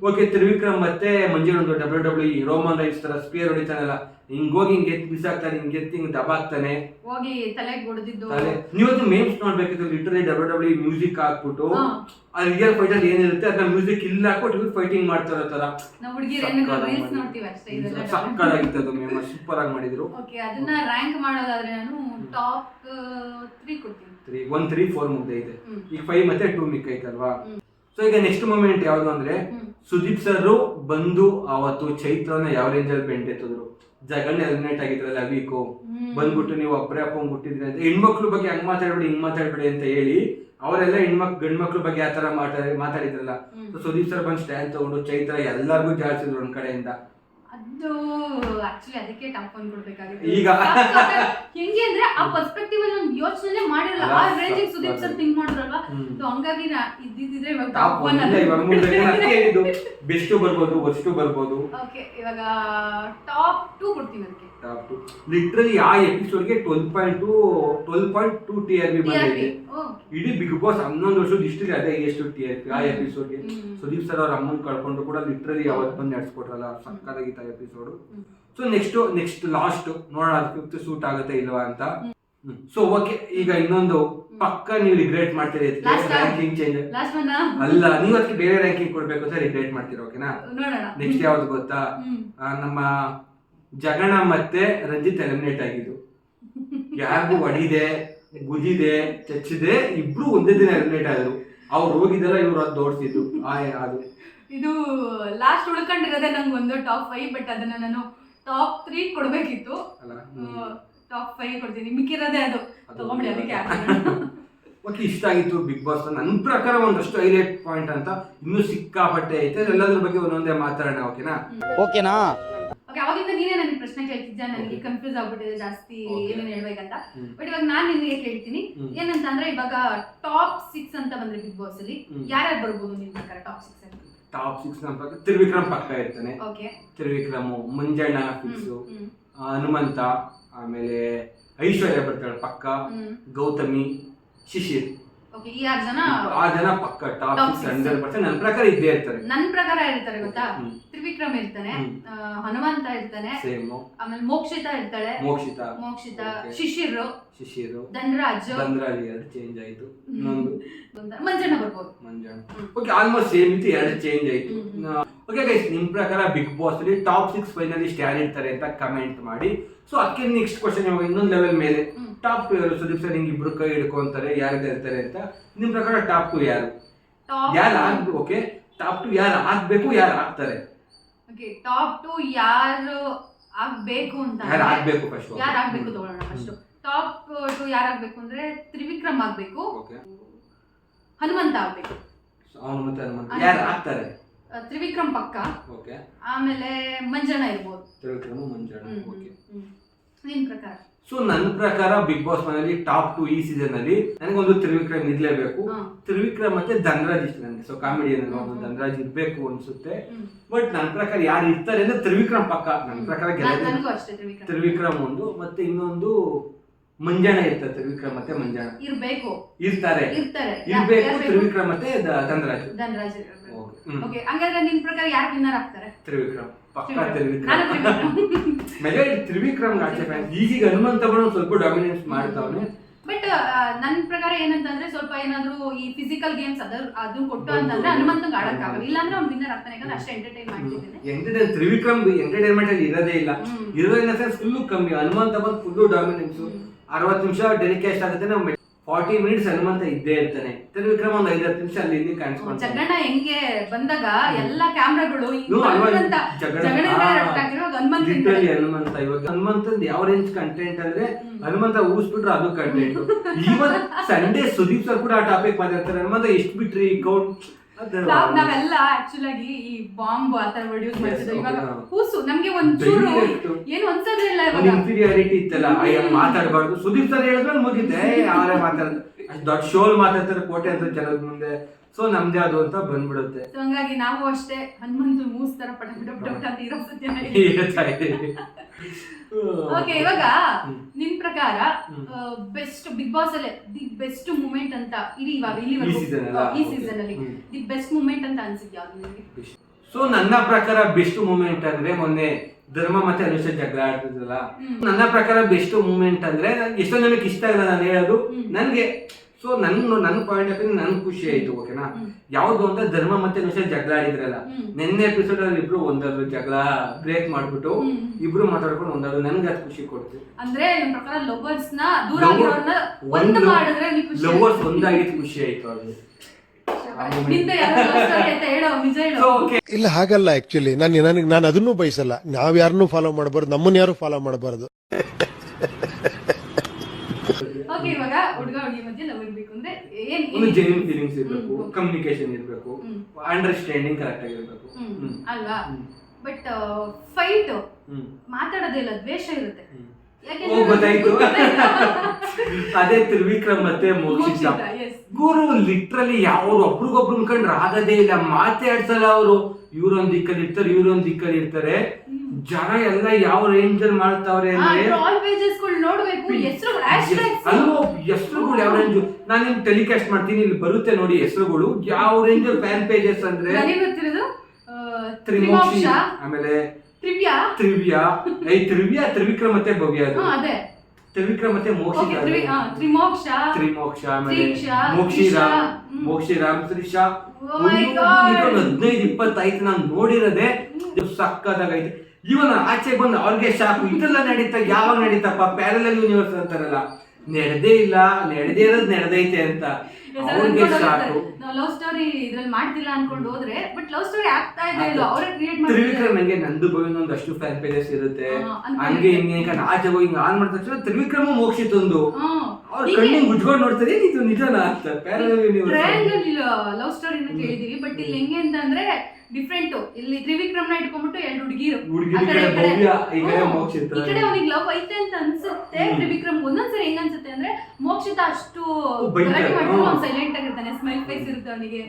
ಓಕೆ ತ್ರಿವಿಕ್ರಮ್ ಮತ್ತೆ ಮಂಜುಳೊಂದು ಡಬ್ಲ್ಯೂ ಡಬ್ಲ್ಯೂ ರೋಮನ್ ರೈಟ್ಸ್ ತರ ಸ್ಪಿಯರ್ ಹೊಡಿತಾನಲ್ಲ. ಹಿಂಗ್ ಹೋಗಿ ಹಿಂಗ್ ಎತ್ ಬಿಸಾಕ್ತಾನೆ ಹಿಂಗ್ ಎತ್ತಿ ಹಿಂಗ್ ದಬಾಕ್ತಾನೆ. ಹೋಗಿ ತಲೆಗೆ ಹೊಡೆದಿದ್ದು ತಲೆ ನೀವತ್ತು ಮೇಮ್ಸ್ ನೋಡ್ಬೇಕಿತ್ತು ಲಿಟ್ರಲಿ ಡಬ್ಲ್ಯೂ ಡಬ್ಲ್ಯೂ ಮ್ಯೂಸಿಕ್ ಹಾಕ್ಬಿಟ್ಟು ಹಾ. ಆ ರಿಯಲ್ ಫೈಟರ್ ಏನಿರುತ್ತೆ ಅದನ್ನ ಮ್ಯೂಸಿಕ್ ಇಲ್ಲ ಹಾಕ್ಬಿಟ್ಟು ಇವ್ರು ಫೈಟಿಂಗ್ ಮಾಡ್ತಾರೋ ತರ ನಮ್ಮ ಹುಡುಗಿರ ರೀಲ್ಸ್ ನೋಡ್ತೀವಿ ಅಷ್ಟೇ ಇದೆಲ್ಲ ಸಕ್ಕತ್ತಾಗಿತ್ತು ಅದು ಮೇಮ್ ಸೂಪರ್ ಆಗಿ ಮಾಡಿದ್ರು. ಓಕೆ ಅದನ್ನ ರ್ಯಾಂಕ್ ಮಾಡೋದಾದ್ರೆ ನಾನು ಟಾಪ್ ತ್ರೀ ಕೊಡ್ತೀನಿ. ತ್ರೀ ಒನ್ ತ್ರೀ ಫೋರ್ ಮುಗ್ದೈತೆ ಹ್ಮ್. ಈಗ ಫೈವ್ ಮತ್ತೆ ಟೂ ಮಿಕ್ಕೈತಲ್ವಾ ಹ್ಮ್. ಸೊ ಈಗ ನೆಕ್ಸ್ಟ್ ಮೂಮೆಂಟ್ ಯಾವುದು ಅಂದ್ರೆ ಹ್ಮ್. ಸುದೀಪ್ ಸರ್ ಬಂದು ಅವತ್ತು ಚೈತ್ರನ ಯಾವ ರೇಂಜಲ್ಲಿ ಪೆಂಟ್ ಎತ್ತಿದ್ರು? ಜಗನ್ ಎಲಿಮಿನೇಟ್ ಆಗಿದ್ರಲ್ಲ ವೀಕು ಬಂದ್ಬಿಟ್ಟು ನೀವು ಒಬ್ಬರೇ ಅಪ್ಪ ಹುಟ್ಟಿದ್ರಿ ಅಂತ ಹೆಣ್ಮಕ್ಳು ಬಗ್ಗೆ ಹಂಗ್ ಮಾತಾಡ್ಬೇಡಿ ಹಿಂಗ್ ಮಾತಾಡ್ಬೇಡಿ ಅಂತ ಹೇಳಿ ಅವರೆಲ್ಲ ಹೆಣ್ಮಕ್ ಗಂಡ್ಮಕ್ಳ ಬಗ್ಗೆ ಆ ತರ ಮಾತಾಡಿ ಮಾತಾಡಿದ್ರಲ್ಲ. ಸುದೀಪ್ ಸರ್ ಬಂದು ಸ್ಟ್ಯಾಂಡ್ ತಗೊಂಡು ಚೈತ್ರ ಎಲ್ಲಾರ್ಗು ಜಾಡ್ಸಿದ್ರು ಒಂದ್ ಕಡೆಯಿಂದ. ಅದು ಆಕ್ಚುಲಿ ಅದಕ್ಕೆ ಟಾಪ್ ಒನ್ ಕೊಡ್ಬೇಕಾಗಿತ್ತು ಈಗ? ಹೆಂಗೆ ಅಂದ್ರೆ ಆ ಪರ್ಸ್ಪೆಕ್ಟಿವ್ ಅಲ್ಲಿ ನಾನು ಯೋಚನೆ ಮಾಡಿರಲ್ಲ. ಆ ರೇಂಜಿಗೆ ಸುದೀಪ್ ಸರ್. ಥಿಂಕ್ ಮಾಡಿದ್ರಲ್ವಾ? ಸೊ ಹಂಗಾಗಿ ನಾ ಇದ್ದಿದ್ರೆ ಇವಾಗ ಟಾಪ್ ಒನ್ ಒನ್ ಇವಾಗ ಮುಂದೆ ಬೆಸ್ಟ್ [laughs] ಬರ್ಬೋದು ವರ್ಸ್ಟ್ ಬರ್ಬೋದು. ಓಕೆ ಇವಾಗ ಟಾಪ್ ಟೂ ಕೊಡ್ತೀನಿ ಅದಕ್ಕೆ. ಟಾಪ್ ಟು ಲಿಟ್ರಲಿ ಆ ಎಪಿಸೋಡ್ಗೆ twelve point two twelve point two T R B T R P ಬಂದಿದೆ ಇಡೀ ಬಿಗ್ ಬಾಸ್ ಹನ್ನೊಂದು ವರ್ಷದ ಹಿಸ್ಟ್ರಿ ಅದೇ ಎಷ್ಟು ಆ. ಎಪಿಸೋಡ್ಗೆ. ಸುದೀಪ್ ಸರ್ ಅವ್ರ ಅಮ್ಮನ್ ಕಳ್ಕೊಂಡು ಕೂಡ ಲಿಟ್ರಲಿ ಯಾವತ್ತು ಬಂದು ನಡ್ಸ್ಕೊಟ್ರಲ್ಲ ಸಕ್ಕತ್ತಾಗಿತ್ತ episode so next next last ನೋಡೋಣ ಫಿಫ್ತ್ ಸೂಟ್ ಆಗುತ್ತೆ ಇಲ್ವಾ ಅಂತ. ಸೊ ಓಕೆ ಈಗ ಇನ್ನೊಂದು ಪಕ್ಕ ನೀವು ರಿಗ್ರೆಟ್ ಮಾಡ್ತೀರಿ. ರ್ಯಾಂಕಿಂಗ್ ಚೇಂಜ್ ಅಲ್ಲ ನೀವು ಅದಕ್ಕೆ ಬೇರೆ ರ್ಯಾಂಕಿಂಗ್ ಕೊಡ್ಬೇಕು ಅಂತ ರಿಗ್ರೆಟ್ ಮಾಡ್ತೀರಿ ಓಕೆನಾ ನೆಕ್ಸ್ಟ್ ಯಾವ್ದು ಗೊತ್ತಾ? ನಮ್ಮ ಜಗಣ ಮತ್ತೆ ರಂಜಿತ್ ಎಲಿಮಿನೇಟ್ ಆಗಿದ್ದು. ಯಾರಿಗೂ ಹೊಡಿದೆ? ಗುದಿದೆ ಚಚ್ಚಿದೆ ಇಬ್ರು ಒಂದೇ ದಿನ ಎಲಿಮಿನೇಟ್ ಆದ್ರು ಅವ್ರು ಹೋಗಿದ್ದಲ್ಲ ಇವ್ರು ಅದು ದೋಡ್ಸಿದ್ರು ಅದು. ಇದು ಲಾಸ್ಟ್ ಉಳ್ಕೊಂಡಿರೋದೆ ನಂಗೆ ಒಂದು ಟಾಪ್ ಫೈವ್ ಬಟ್ ಅದನ್ನ ನಾನು ಟಾಪ್ ತ್ರೀ ಕೊಡ್ಬೇಕಿತ್ತು. ಅಲ್ಲ ಟಾಪ್ ಫೈವ್ ಕೊಡ್ತೀನಿ. ಮಿಕ್ಕಿರೋದೇ ಅದು. ಅದು ತಗೊಂಬಿಡಿ ಅದಕ್ಕೆ. [laughs] ಓಕೆ ಇಷ್ಟ ಆಗಿತ್ತು ಬಿಗ್ ಬಾಸ್. ನನ್ನ ಪ್ರಕಾರ ಒಂದಷ್ಟು ಹೈಲೈಟ್ ಪಾಯಿಂಟ್ ಅಂತ ಇನ್ನೂ ಸಿಕ್ಕಾಪಟ್ಟೆ ಐತೆ. ಎಲ್ಲದ್ರ ಬಗ್ಗೆ ಒಂದೊಂದೇ ಮಾತಾಡೋಣ ಓಕೆನಾ? ಓಕೆನಾ? ಓಕೆ ಅವಾಗಿಂದ ನೀನೇ ನನಗೆ ಪ್ರಶ್ನೆ ಕೇಳ್ತಿದ್ದೆ ನನಗೆ ಕನ್ಫ್ಯೂಸ್ ಆಗ್ಬಿಟ್ಟಿದೆ ಜಾಸ್ತಿ. ಏನೇನು ಹೇಳ್ಬೇಕಂತ. ಬಟ್ ಇವಾಗ ನಾನು ನಿಮಗೆ ಕೇಳ್ತೀನಿ. ಏನಂತಂದ್ರೆ ಏನಂತ ಅಂದ್ರೆ ಇವಾಗ ಟಾಪ್ ಸಿಕ್ಸ್ ಅಂತ ಬಂದ್ರೆ ಬಿಗ್ ಬಾಸ್ ಅಲ್ಲಿ. ಯಾರ್ಯಾರು ಬರ್ಬೋದು ನಿಮ್ ಪ್ರಕಾರ ಟಾಪ್ ಸಿಕ್ಸ್ ಅಲ್ಲಿ? ಟಾಪ್ ಸಿಕ್ಸ್ ನಮ್ಮ ಪ್ರಕಾರ ತ್ರಿವಿಕ್ರಮ್ ಪಕ್ಕ ಇರ್ತಾನೆ. ಓಕೆ ತ್ರಿವಿಕ್ರಮು ಮಂಜಣ್ಣ ಫಿಕ್ಸು ಹನುಮಂತ ಆಮೇಲೆ ಐಶ್ವರ್ಯ ಬರ್ತಾಳೆ ಪಕ್ಕ ಗೌತಮಿ ಶಿಶಿರ್. ಈ ಆರು ಜನ ಆ ಜನ ಪಕ್ಕ ಟಾಪ್. ಹಂಡ್ರೆಡ್ ಪರ್ಸೆಂಟ್ ನನ್ನ ಪ್ರಕಾರ ಇದ್ದೇ ಇರ್ತಾರೆ. ನನ್ ಪ್ರಕಾರ ಇರ್ತಾರೆ ಗೊತ್ತಾ. ತ್ರಿವಿಕ್ರಮ್ ಇರ್ತಾನೆ. ಹನುಮಂತ ಇರ್ತಾನೆ ಆಮೇಲೆ ಮೋಕ್ಷಿತಾ ಇರ್ತಾಳೆ. ಮೋಕ್ಷಿತ. ಮೋಕ್ಷಿತ. ಶಿಶಿರ್. ಶಿಶಿರು. ಧನರಾಜ್. ಬಂದ್ರಲ್ಲಿ ಎರಡು ಚೇಂಜ್ ಆಯ್ತು. ಮಂಜಣ್ಣ ಬರ್ಬೋದು. ಮಂಜಣ್ಣ. ಓಕೆ ಆಲ್ಮೋಸ್ಟ್ ಸೇಮ್ ಇತ್ತು ಎರಡು ಚೇಂಜ್ ಆಯ್ತು. ಓಕೆ ಗೈಸ್ ನಿಮ್ ಪ್ರಕಾರ ಬಿಗ್ ಬಾಸ್ ಅಲ್ಲಿ ಟಾಪ್ ಸಿಕ್ಸ್ ಫೈನಲಿಸ್ಟ್ ಯಾರು ಇರ್ತಾರೆ ಅಂತ ಕಮೆಂಟ್ ಮಾಡಿ. ಸೊ ಅದಕ್ಕೆ ನೆಕ್ಸ್ಟ್ ಕ್ವಶನ್ ಇವಾಗ ಇನ್ನೊಂದು ಲೆವೆಲ್ ಮೇಲೆ. ಟಾಪ್ ಟು ಯಾರು ಸುದೀಪ್ ಸರ್ ಹಿಂಗೆ ಇಬ್ರು ಕೈ ಹಿಡ್ಕೊಂತಾರೆ ಯಾರು ಇರ್ತಾರೆ ಅಂತ. ನಿಮ್ ಪ್ರಕಾರ ಟಾಪ್ ಟು ಯಾರು? ಟಾಪ್ ಯಾರು ಆಗ್ಬೇಕು ಓಕೆ ಟಾಪ್ ಟು ಯಾರು ಆಗ್ಬೇಕು ಯಾರು ಆಗ್ತಾರೆ? ಓಕೆ ಟಾಪ್ ಟು ಯಾರು ಆಗ್ಬೇಕು ಅಂತ. ಯಾರು ಆಗ್ಬೇಕು ಫಸ್ಟ್ ಯಾರು ಆಗ್ಬೇಕು ತಗೊಳ್ಳೋಣ ಫಸ್ಟ್ ಟಾಪ್ ಟು ಯಾರು ಆಗ್ಬೇಕು ಅಂದ್ರೆ ತ್ರಿವಿಕ್ರಮ್ ಆಗ್ಬೇಕು. ಓಕೆ. ಹನುಮಂತ ಆಗ್ಬೇಕು. ಅವನು ಮತ್ತೆ ಹನುಮಂತ. ಯಾರು ಆಗ್ತಾರೆ? ತ್ರಿವಿಕ್ರಮ್ ಪಕ್ಕ. ಓಕೆ. ಆಮೇಲೆ ಮಂಜಣ್ಣ ಇರ್ಬೋದು. ತ್ರಿವಿಕ್ರಮ ಮಂಜಣ್ಣ. ಓಕೆ. ನಿನ್ ಪ್ರಕಾರ? ಸೊ ನನ್ನ ಪ್ರಕಾರ ಬಿಗ್ ಬಾಸ್ ಮನೆಯಲ್ಲಿ ಟಾಪ್ ಟು ಈ ಸೀಸನ್ ಅಲ್ಲಿ ನನಗೊಂದು ತ್ರಿವಿಕ್ರಮ್ ಇರ್ಲೇಬೇಕು. ತ್ರಿವಿಕ್ರಮ್ ಮತ್ತೆ ಧನರಾಜ್ ಇಷ್ಟ ನನಗೆ ಸೊ ಒಂದು ಧನರಾಜ್ ಇರ್ಬೇಕು ಅನ್ಸುತ್ತೆ. ಬಟ್ ನನ್ನ ಪ್ರಕಾರ ಯಾರು ಇರ್ತಾರೆ ಅಂದ್ರೆ ತ್ರಿವಿಕ್ರಮ್ ಪಕ್ಕ. ನನ್ನ ಪ್ರಕಾರ ತ್ರಿವಿಕ್ರಮ್. ಒಂದು ಮತ್ತೆ ಇನ್ನೊಂದು ಮಂಜಾಣ ಇರ್ತಾರೆ. ತ್ರಿವಿಕ್ರಮ್ ಮತ್ತೆ ಮಂಜಾಣ. ಇರ್ಬೇಕು. ಇರ್ತಾರೆ. ಇರ್ಬೇಕು ತ್ರಿವಿಕ್ರಮ್ ಮತ್ತೆ ಧನ್ರಾಜ್. ಧನರಾಜ್ ಹಂಗಾದ್ರೆ ನಿನ್ ಪ್ರಕಾರ ಯಾರು ವಿನ್ನರ್ ಆಗ್ತಾರೆ? ತ್ರಿವಿಕ್ರಮ್. ಪಕ್ಕ ತ್ರಿವಿಕ್ರಮ್. ಮೇಲೆ ತ್ರಿವಿಕ್ರಮ್ ಆಚೆ ಈಗೀಗ ಹನುಮಂತ ಸ್ವಲ್ಪ ಡಾಮಿನೆನ್ಸ್ ಮಾಡ್ತಾವನೆ. ಬಟ್ ನನ್ನ ಪ್ರಕಾರ ಏನಂತಂದ್ರೆ ಸ್ವಲ್ಪ ಏನಾದ್ರು ಈ ಫಿಸಿಕಲ್ ಗೇಮ್ಸ್ ಅದ ಅದು ಕೊಟ್ಟು ಅಂತಂದ್ರೆ ಹನುಮಂತಂಗ್ ಆಡಕ್ಕಾಗಲ್ಲ. ಇಲ್ಲಾಂದ್ರೆ ಅವ್ನು ವಿನ್ನರ್ ಆಗ್ತಾನೆ. ಯಾಕಂದ್ರೆ ಅಷ್ಟೇ ಎಂಟರ್ಟೈನ್ ಮಾಡ್ತಿದ್ದೀನಿ. ಎಂಟರ್ಟೈನ್ ತ್ರಿವಿಕ್ರಮ್ ಎಂಟರ್ಟೈನ್ಮೆಂಟ್ ಅಲ್ಲಿ ಇರೋದೇ ಇಲ್ಲ. ಇರೋದ್ರಿಂದ ಫುಲ್ ಫುಲ್ಲು ಕಮ್ಮಿ. ಹನುಮಂತ ಬಂದು ಫುಲ್ ಡಾಮಿನೆನ್ಸ್. ಅರವತ್ತು ನಿಮಿಷ ಡೆಲಿಕೇಶ್ ಆಗುತ್ತೆ ನಾವು ಫಾರ್ಟಿ ಮಿನಿಟ್ಸ್ ಹನುಮಂತ ಇದ್ದೇ ಇರ್ತಾನೆ. ವಿಕ್ರಮ ಒಂದು ಐದು ನಿಮಿಷ ಅಲ್ಲಿ ಇಲ್ಲಿ ಕಾಣಿಸ್ಕೊಂಡು ಜಗಣ ಹೆಂಗೆ ಬಂದಾಗ ಎಲ್ಲಾ ಕ್ಯಾಮ್ರಾಗಳು ಹನುಮಂತ ಹನುಮಂತ ಹನುಮಂತ ಲಿಟ್ರಲಿ ಹನುಮಂತ ಇವಾಗ ಹನುಮಂತಂದ್ ಯಾವ ರೇಂಜ್ ಕಂಟೆಂಟ್ ಅಂದ್ರೆ ಹನುಮಂತ ಊಸ್ಬಿಟ್ರೆ ಅದು ಕಂಟೆಂಟ್ ಇವತ್ತು ಸಂಡೇ ಸುದೀಪ್ ಸರ್ ಕೂಡ ಆ ಟಾಪಿಕ್ ಮಾತಾಡ್ತಾರೆ. ಹನುಮಂತ ಎಷ್ಟು ಬಿಟ್ರಿ ಕೌಂಟ್ ನಾವ್- ನಾವೆಲ್ಲ ಆಕ್ಚುಲ್ ಆಗಿ ಈ ಬಾಂಬ್ ಆತರ ಯೂಸ್ ಮಾಡ್ತಿದ್ವಿ. okay, ಇವಾಗ. ಕೂಸು ನಮ್ಗೆ ಒಂದ್ ಚೂರು Direct. ಏನು ಅನ್ಸೋದೇ ಇಲ್ಲ ಒಂದು ಇವಾಗ ಇನ್ಫೀರಿಯಾರಿಟಿ ಇತ್ತಲ್ಲ ಅಯ್ಯ ಮಾತಾಡಬಾರ್ದು. ಸುದೀಪ್ ಸರ್ ಹೇಳಿದ್ರೆ ಮುಗಿದೆ ಅವರೇ ಮಾತಾಡೋದು ಅಷ್ಟು ದೊಡ್ಡ ಶೋಲ್ ಮಾತಾಡ್ತಾರೆ ಕೋಟೆ ಅಂತ ಜನದ ಮುಂದೆ. ಸೊ ನಮ್ದೇ ಅದು ಅಂತ ಬಂದ್ಬಿಡುತ್ತೆ So ಹಂಗಾಗಿ ನಾವು ಅಷ್ಟೇ ಹನುಮಂತು ಮೂಸ್ ತರ ಪಟ ಪಟ ಅಂತ ಇರೋ ಸತ್ಯ ಓಕೆ ಇವಾಗ ಹ್ಮ್. ನಿನ್ ಪ್ರಕಾರ ಹ್ಮ್. ಬೆಸ್ಟ್ ಬಿಗ್ ಬಾಸ್ ಅಲ್ಲೇ ದಿ ಬೆಸ್ಟ್ ಮೂಮೆಂಟ್ ಅಂತ ಇಲ್ಲಿ ಇವಾಗ ಈ ಇಲ್ಲಿ season ಅಲ್ಲ? ಈ ಸೀಸನ್ ಅಲ್ಲಿ ಹ್ಮ್. ದಿ ಬೆಸ್ಟ್ ಮೂಮೆಂಟ್ ಅಂತ ಅನ್ಸಿದ್ಯಾ ಯಾವ್ದು ಸೊ ನನ್ನ ಪ್ರಕಾರ ಬೆಸ್ಟ್ ಮೂಮೆಂಟ್ ಅಂದ್ರೆ ಮೊನ್ನೆ ಧರ್ಮ ಮತ್ತೆ ಅನುಷ ಜಗಳ ಆಡ್ತಿದ್ರಲ್ಲ ಹ್ಮ್. ನನ್ನ ಪ್ರಕಾರ ಬೆಸ್ಟ್ ಮೂಮೆಂಟ್ ಅಂದ್ರೆ ಎಷ್ಟೊಂದ್ ಎಷ್ಟೋ ಜನಕ್ಕೆ ಇಷ್ಟ ಇಲ್ಲ ನಾನು ಹೇಳೋದು ಹ್ಮ್. ನನ್ಗೆ ಸೊ ನನ್ ನನ್ನ ಪಾಯಿಂಟ್ ಆಫ್ ನನ್ ಖುಷಿ ಆಯ್ತು ಓಕೆನಾ. ಯಾವ್ದು ಅಂತ ಧರ್ಮ ಮತ್ತೆ ನಿಮಿಷ ಜಗಳ ಆಡಿದ್ರಲ್ಲ? ಹ್ಮ್. ನಿನ್ನೆ ಎಪಿಸೋಡ್ ಅಲ್ಲಿ ಇಬ್ರು ಒಂದಾದ್ರು ಜಗಳ ಬ್ರೇಕ್ ಮಾಡ್ಬಿಟ್ಟು. ಇಬ್ರು ಮಾತಾಡ್ಕೊಂಡು ಒಂದಾದ್ರು ನನ್ಗೆ ಅದು ಖುಷಿ ಕೊಡ್ತು. ಅಂದ್ರೆ ನಿಮ್ ಪ್ರಕಾರ ಲವರ್ಸ್ನ ದೂರ Lover- ಆಗಿರೋರ್ನ ಒಂದು ಮಾಡಿದ್ರೆ ಲವರ್ಸ್ ಒಂದಾಗಿದ್ದು ಖುಷಿ ಆಯ್ತು ಅದು. ಇಲ್ಲ ಹಾಗಲ್ಲ ಆಕ್ಚುಲಿ ನಾನು ನನಗೆ ನಾನು ಅದನ್ನು ಬಯಸಲ್ಲ. ನಾವ್ ಯಾರನ್ನೂ ಫಾಲೋ ಮಾಡಬಾರ್ದು ನಮ್ಮನ್ನ ಯಾರು ಫಾಲೋ ಮಾಡಬಾರ್ದು. ಓಕೆ ಇವಾಗ ಹುಡುಗ ಹುಡುಗಿ ಮಧ್ಯೆ ಲವ್ ಇರ್ಬೇಕು ಅಂದ್ರೆ ಏನ್ ಒಂದು ಜೆನ್ಯೂನ್ ಫೀಲಿಂಗ್ಸ್ ಇರಬೇಕು. ಕಮ್ಯುನಿಕೇಶನ್ ಇರಬೇಕು ಅಂಡರ್ಸ್ಟ್ಯಾಂಡಿಂಗ್ ಕರೆಕ್ಟ್ ಆಗಿರಬೇಕು. ಅಲ್ವಾ? ಬಟ್ ಫೈಟ್ ಹ್ಮ್. ಮಾತಾಡೋದಿಲ್ಲ ದ್ವೇಷ ಇರುತ್ತೆ. [laughs] [laughs] ಅದೇ ತ್ರಿವಿಕ್ರಮ್ ಮತ್ತೆ ಮೋಕ್ಷಿತ, ಗುರು ಲಿಟ್ರಲಿ ಯಾವ್ರು ಒಬ್ರಿಗೊಬ್ರು ಕಂಡ್ರೆ ಆಗದೇ ಇಲ್ಲ ಮಾತಾಡ್ಸಲ್ಲ ಅವರು. ಇವ್ರೊಂದ್ ದಿಕ್ಕಲ್ಲಿ ಇರ್ತಾರೆ ಇವ್ರೊಂದ್ ದಿಕ್ಕಲ್ಲಿ ಇರ್ತಾರೆ ಜನ ಎಲ್ಲ ಯಾವ ರೇಂಜ್ ಅಲ್ಲಿ ಮಾಡ್ತಾವ್ರೆ ಅಲ್ವೋ ಹೆಸರುಗಳು ಯಾವ ರೇಂಜ್ ನಾನು ನಿಮ್ಗೆ ಟೆಲಿಕಾಸ್ಟ್ ಮಾಡ್ತೀನಿ ಇಲ್ಲಿ ಬರುತ್ತೆ ನೋಡಿ ಹೆಸರುಗಳು. ಯಾವ ರೇಂಜ್ ಫ್ಯಾನ್ ಪೇಜಸ್ ಅಂದ್ರೆ? ತ್ರಿಮೋಕ್ಷಿ ಆಮೇಲೆ ತ್ರಿವ್ಯಾ. ತ್ರಿವ್ಯಾ. ಐ ತ್ರಿವ್ಯಾ ತ್ರಿವಿಕ್ರಮ ಮತ್ತೆ ಭವ್ಯ ಅದು. ತ್ರಿವಿಕ್ರಮ ಮತ್ತೆ ಮೋಕ್ಷ ತ್ರಿಮೋಕ್ಷ. ತ್ರಿಮೋಕ್ಷ ಆಮೇಲೆ ಮೋಕ್ಷಿರಾಮ್. ಮೋಕ್ಷಿರಾಮ್ ತ್ರಿಷಾ. Oh. ಹದಿನೈದು ಇಪ್ಪತ್ತೈದು ನಾನು ನೋಡಿರೋದೆ. ಸಕ್ಕದಾಗೈತೆ ಇವನ್ ಆಚೆ ಬಂದು ಅವ್ರಿಗೆ ಶಾಕು ಇದೆಲ್ಲ ನಡೀತಾ ಯಾವಾಗ ನಡೀತಪ್ಪ? ಪ್ಯಾರಲಲ್ ಯೂನಿವರ್ಸ್ ಅಂತಾರಲ್ಲ. ನಡೆದೇ ಇಲ್ಲ ನಡೆದೇ ಇರೋದು ನಡೆದೈತೆ ಅಂತ. ಅವ್ರಿಗೆ ಶಾಕು ನಾವು ಲವ್ ಸ್ಟೋರಿ ಇದ್ರಲ್ಲಿ ಮಾಡ್ತಿಲ್ಲ ಅನ್ಕೊಂಡು ಹೋದ್ರೆ ಬಟ್ ಲವ್ ಸ್ಟೋರಿ ಆಗ್ತಾ ಇದೆ ಇಲ್ಲ ಅವರೇ ಕ್ರಿಯೇಟ್ ತ್ರಿವಿಕ್ರಮ್ ಮಾಡ್ತಿದ್ದಾರೆ ನಂಗೆ ನಂದು ಭವಿನ ಒಂದಷ್ಟು ಫ್ಯಾನ್ ಪೇಜಸ್ ಇರುತ್ತೆ. ಹಂಗೆ ಹಿಂಗೆ ಹಿಂಗೆ ಆಚೆ ಹೋಗಿ ಹಿಂಗೆ ಆನ್ ಮಾಡಿದ ತಕ್ಷಣ ತ್ರಿವಿಕ್ರಮ ಮೋಕ್ಷಿತೊಂದು. ಒಂದು ಅವ್ರ ಕಣ್ಣಿಗೆ ಮುಚ್ಕೊಂಡು ನೋಡ್ತಾರೆ ಇದು ನಿಜನಾ ಅಂತ? ಪ್ಯಾರಲಲ್ ಯೂನಿವರ್ಸ್ ಲವ್ ಸ್ಟೋರಿನ ಕೇಳಿದೀವಿ ಬಟ್ ಇಲ್ಲಿ ಹೆಂಗೆ ಅಂತಂದ್ರೆ ಡಿಫ್ರೆಂಟ್ ಇಲ್ಲಿ ತ್ರಿವಿಕ್ರಮ್ನ ಇಟ್ಕೊಂಡ್ಬಿಟ್ಟು ಎರಡು ಹುಡುಗಿರು. ಈ ಕಡೆ ಅವ್ನಿಗೆ ಲವ್ ಐತೆ ಅಂತ ಅನ್ಸುತ್ತೆ. ತ್ರಿವಿಕ್ರಮ್ ಒಂದೊಂದ್ಸರಿ ಹೆಂಗ್ ಅನ್ಸುತ್ತೆ ಅಂದ್ರೆ ಮೋಕ್ಷಿತ ಅಷ್ಟು ಬೈತಾರೆ, ಗಲಾಟೆ ಮಾಡ್ಕೊಂಡು ಹ್ಮ್. ಅವ್ನು ಸೈಲೆಂಟ್ ಆಗಿರ್ತಾನೆ ಸ್ಮೈಲ್ ಫೇಸ್ ಇರುತ್ತೆ ಅವನಿಗೆ.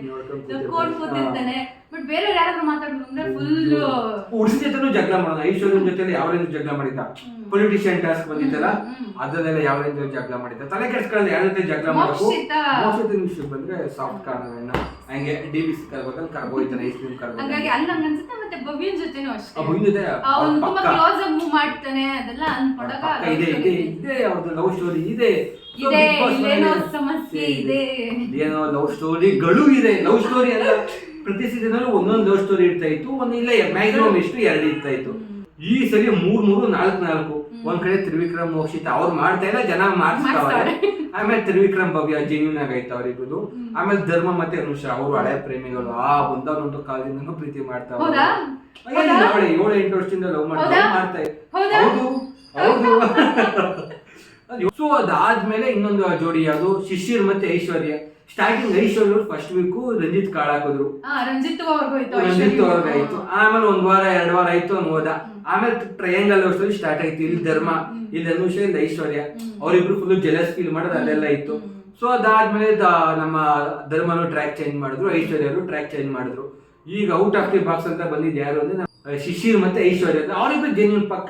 ಕೋಟ್ ಕೂತಿರ್ತಾನೆ. ಬಟ್ ಬೇರೆ ಯಾರಾದ್ರೂ ಮಾತಾಡಿದ್ರು ಅಂದ್ರೆ ಫುಲ್ ಹುಡುಗಿ ಜೊತೆನೂ ಜಗಳ ಮಾಡೋದು. ಐಶ್ವರ್ಯನ ಜೊತೆ ಯಾವ ರೇಂಜ್ ಜಗಳ ಮಾಡಿದ್ದ. ಪೊಲಿಟಿಷಿಯನ್ ಟಾಸ್ಕ್ ಬಂದಿತ್ತಲ್ಲ. ಅದನ್ನೆಲ್ಲ ಯಾವ ರೇಂಜ್ ಜಗಳ ಮಾಡಿದ್ದ. ತಲೆ ಕೆಡ್ಸ್ಕೊಳ್ಳೋದು ಯಾರ ಜೊತೆ ಜಗಳ ಮಾಡಬೇಕು ಮೋಕ್ಷಿತ. ಮೋಕ್ಷಿತ ಬಂದ್ರೆ ಸಾಫ್ಟ್ ಕಾರ್ನ ಹಂಗೆ ಡಿ ಬಿ ಸಿ ಕರ್ಗೋತಾನೆ ಕರ್ಗೋಯ್ತಾನೆ ಐಸ್ ಕ್ರೀಮ್ ಹಂಗಾಗಿ ಹಾಗಾಗಿ ಅಲ್ಲಿ ಹಂಗ ಅನ್ಸುತ್ತೆ ಮತ್ತೆ ಭವ್ಯನ್ ಜೊತೆನೂ ಅಷ್ಟೇ. ಭವ್ಯನ್ ಜೊತೆ ಅವ್ನು ತುಂಬಾ ಕ್ಲೋಸ್ ಆಗಿ ಮೂವ್ ಮಾಡ್ತಾನೆ ಅದೆಲ್ಲ ಅನ್ಕೊಡಕ ಇದೆ ಇದೆ ಇದೆ ಅವ್ರದ್ದು ಲವ್ ಸ್ಟೋರಿ ಇದೆ. ಇದೆ ಇಲ್ಲೇನೋ ಸಮಸ್ಯೆ ಇದೆ ಏನೋ ಲವ್ ಸ್ಟೋರಿಗಳು ಇದೆ. ಲವ್ ಸ್ಟೋರಿ ಅಲ್ಲ. ಪ್ರತಿ ಸೀಸನ್ ಅಲ್ಲೂ ಒಂದೊಂದು ಲವ್ ಸ್ಟೋರಿ ಇರ್ತಾ ಇತ್ತು ಒಂದ್ ಇಲ್ಲ ಮ್ಯಾಕ್ಸಿಮಮ್ ಎಷ್ಟು ಎರಡು ಇರ್ತಾ ಇತ್ತು. ಈ ಸರಿ ಮೂರ್ ಮೂರು ನಾಲ್ಕು ನಾಲ್ಕು. ಒಂದ್ ಕಡೆ ತ್ರಿವಿಕ್ರಮ್ ಮೋಕ್ಷಿತ ಅವ್ರು ಮಾಡ್ತಾ ಇಲ್ಲ ಜನ ಮಾಡ್ತಾರೆ. ಆಮೇಲೆ ತ್ರಿವಿಕ್ರಮ್ ಭವ್ಯ ಜೆನ್ಯೂನ್ ಆಗೈತೆ ಅವ್ರಿಬ್ರು ಆಮೇಲೆ ಧರ್ಮ ಮತ್ತೆ ಅನುಷ ಅವರು ಹಳೆ ಪ್ರೇಮಿಗಳು. ಆ ಬಂದವನೊಂದು ಕಾಲದಿಂದ ಪ್ರೀತಿ ಮಾಡ್ತಾವ್ರೆ? ಅವಳು ಏಳು ಎಂಟು ವರ್ಷದಿಂದ ಲವ್ ಮಾಡ್ತಾ ಇದ್ರು. ಹೌದಾ? ಹೌದು ಹೌದು. ಸೊ [laughs] ಅದಾದ್ಮೇಲೆ ಇನ್ನೊಂದು ಜೋಡಿ ಯಾವುದು ಶಿಶಿರ್ ಮತ್ತೆ Aishwarya. Starting Aishwarya first week Ranjith ಕಾಳ್ ಹಾಕಿದ್ರು. ರಂಜಿತ್ ಆಯ್ತು ರಂಜಿತ್ ಐಶ್ವರ್ಯ ಆಯ್ತು. ಆಮೇಲೆ ಒಂದ್ ವಾರ ಎರಡ್ ವಾರ ಆಯ್ತು ಅವ್ನು ಹೋದ. ಆಮೇಲೆ ಟ್ರಯಾಂಗಲ್ ವರ್ಷದಲ್ಲಿ ಸ್ಟಾರ್ಟ್ ಆಯ್ತು. ಇಲ್ಲಿ ಧರ್ಮ ಇಲ್ಲಿ ಅನುಷ ಇಲ್ಲಿ ಐಶ್ವರ್ಯ. ಅವರಿಬ್ರು ಫುಲ್ ಜೆಲಸ್ ಫೀಲ್ ಮಾಡೋದು ಅದೆಲ್ಲ ಇತ್ತು. ಸೊ ಅದಾದ್ಮೇಲೆ ನಮ್ಮ ಧರ್ಮನು ಟ್ರ್ಯಾಕ್ ಚೇಂಜ್ ಮಾಡಿದ್ರು. ಐಶ್ವರ್ಯರು ಟ್ರ್ಯಾಕ್ ಚೇಂಜ್ ಮಾಡಿದ್ರು. ಈಗ ಔಟ್ ಆಫ್ ದಿ ಬಾಕ್ಸ್ ಅಂತ ಬಂದಿದ್ದು ಯಾರು ಅಂದ್ರೆ ಶಿಶಿರ್ ಮತ್ತೆ ಐಶ್ವರ್ಯ ಅವ್ರಿಗೆ ಜೆನ್ಯೂನ್ ಪಕ್ಕ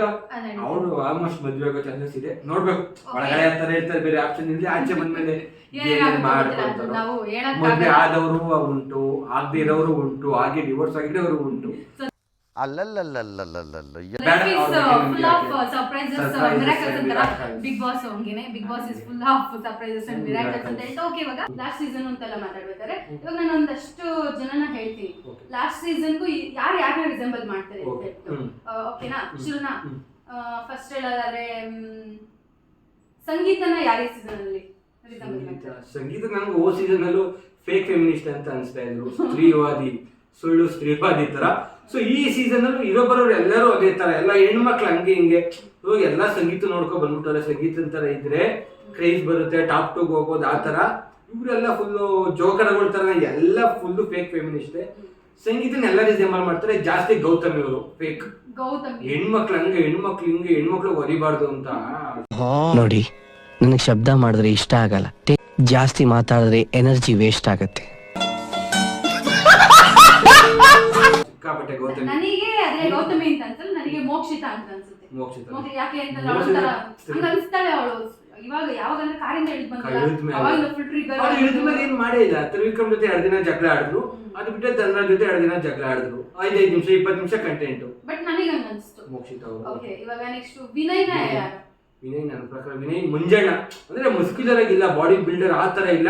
ಅವ್ರು ಆಲ್ಮೋಸ್ಟ್ ಮದ್ವೆ ಆಗೋ ಚಾನ್ಸಸ್ ಇದೆ. ನೋಡ್ಬೇಕು. ಒಳಗಡೆ ಅಂತಾರೆ ಹೇಳ್ತಾರೆ ಬೇರೆ ಆಪ್ಷನ್ ಇಲ್ಲ ಆಚೆ ಬಂದ್ಮೇಲೆ [laughs] ಹೇಳಕ್ಕಾಗಲ್ಲ. ಮದ್ವೆ ಆದವರು ಉಂಟು ಆಗದೆ ಇರೋರು ಉಂಟು ಹಾಗೆ ಡಿವೋರ್ಸ್ ಆಗಿರೋರು ಉಂಟು. ಬಿಗ್ ಬಾಸ್ ಹಂಗೇನೆ Bigg Boss is full of surprises and miracles ಅಂತ ಹೇಳ್ತಾ ಓಕೆ ಇವಾಗ ಲಾಸ್ಟ್ ಸೀಸನ್ ಅಂತೆಲ್ಲ ಮಾತಾಡ್ಬೇಕಾದ್ರೆ ಇವಾಗ ನಾನು ಒಂದಷ್ಟು ಜನನ ಹೇಳ್ತೀನಿ. ಲಾಸ್ಟ್ ಸೀಸನ್ಗೂ ಯಾರು ಯಾರನ್ನ ರಿಸೆಂಬಲ್ ಮಾಡ್ತಾರೆ ಅಂತ ಓಕೆನಾ ಶುರುನಾ? ಫಸ್ಟ್ ಹೇಳೋದಾದ್ರೆ ಸಂಗೀತನ ಯಾರೇ ಸೀಸನ್ ಅಲ್ಲಿ ಸಂಗೀತ ನನ್ಗೆ ಓ ಸೀಸನ್ ಅಲ್ಲೂ ಫೇಕ್ ಫೆಮಿನಿಸ್ಟ್ ಅಂತ ಅನ್ಸ್ತಾ ಇದ್ರು. ಸ್ತ್ರೀವಾದಿ ಸುಳ್ಳು ಸ್ತ್ರೀವಾದಿ ತರ. ಸೊ ಈ ಸೀಸನ್ ಅಲ್ಲಿ ಇರೋ ಬರೋರು ಎಲ್ಲರೂ ಅದೇ ತರ ಎಲ್ಲ ಹೆಣ್ಮಕ್ಳು ಹಂಗೆ ಹಿಂಗೆ. ಇವಾಗ ಎಲ್ಲ ಸಂಗೀತ ನೋಡ್ಕೊ ಬಂದ್ಬಿಟ್ಟಾರೆ. ಸಂಗೀತ ತರ ಇದ್ರೆ ಕ್ರೇಜ್ ಬರುತ್ತೆ ಟಾಪ್ ಟು ಹೋಗೋದು ಆ ತರ. ಇವರೆಲ್ಲ ಫುಲ್ಲು ಜೋಕರಗಳ ತರ ಎಲ್ಲ ಫುಲ್ಲು ಫೇಕ್ ಫೆಮಿನಿಸ್ಟ್ ಸಂಗೀತನ ಎಲ್ಲ ರಿಸೆಂಬಲ್ ಮಾಡ್ತಾರೆ ಜಾಸ್ತಿ ಗೌತಮ್ ಇವರು ಫೇಕ್ ಗೌತಮ್. ಹೆಣ್ಮಕ್ಳು ಹಂಗೆ ಹೆಣ್ಮಕ್ಳು ಹಿಂಗೆ ಹೆಣ್ಮಕ್ಳು ಹೊರಿಬಾರ್ದು ಅಂತ. ನೋಡಿ ನನಗೆ ಶಬ್ದ ಮಾಡಿದ್ರೆ ಇಷ್ಟ ಆಗಲ್ಲ. ಜಾಸ್ತಿ ಮಾತಾಡಿದ್ರೆ ಎನರ್ಜಿ ವೇಸ್ಟ್ ಆಗತ್ತೆ. ಸಿಕ್ಕಾಪಟ್ಟೆ ಗೌತಮಿ? ನನಗೆ ಅದೇ ಗೌತಮಿ ಅಂತ ಅನ್ಸಲ್ಲ ನನಗೆ ಮೋಕ್ಷಿತ ಅಂತ ಅನ್ಸುತ್ತೆ. ಮೋಕ್ಷಿತ. ಮೋಕ್ಷ ಯಾಕೆ ಅಂತಂದ್ರೆ ಅವಳ ಸರಿ. ಹಂಗ ಅನ್ಸ್ತಾಳೆ ಅವಳು. ಇವಾಗ ಯಾವಾಗಂದ್ರೆ ಕಾರಿಂದ ಇಳಿದ್ ಇಳಿದ್ಮೇಲೆ. ಅವಾಗ ಫುಲ್ ಟ್ರಿಗರ್ ಅವ್ರು ಇಳಿದ ಮೇಲೆ ಏನ್ ಮಾಡೇ ಇಲ್ಲ. ತ್ರಿವಿಕ್ರಮ್ ಜೊತೆ ಎರಡು ದಿನ ಜಗಳ ಆಡಿದ್ರು ಅದು ಬಿಟ್ಟರೆ ತನ್ನ ಜೊತೆ ಎರಡು ದಿನ ಜಗಳ ಆಡಿದ್ರು ಐದೈದು ನಿಮಿಷ ಇಪ್ಪತ್ತು ನಿಮಿಷ ಕಂಟೆಂಟ್ ಬಟ್ ನನಗೆ ಹಂಗ ಅನ್ಸ್ತು. ಮೋಕ್ಷಿತ ಅವರು ಓಕೆ ಇವಾಗ ನೆಕ್ಸ್ಟ್ ವಿನಯ್ನ ಯಾರು? ವಿನಯ್ ನನ್ನ ಪ್ರಕಾರ ವಿನಯ್ ಮುಂಜಾಣ ಅಂದ್ರೆ ಮುಸ್ಕ್ಯುಲರ್ ಆಗಿಲ್ಲ ಬಾಡಿ ಬಿಲ್ಡರ್ ಆ ತರ ಇಲ್ಲ.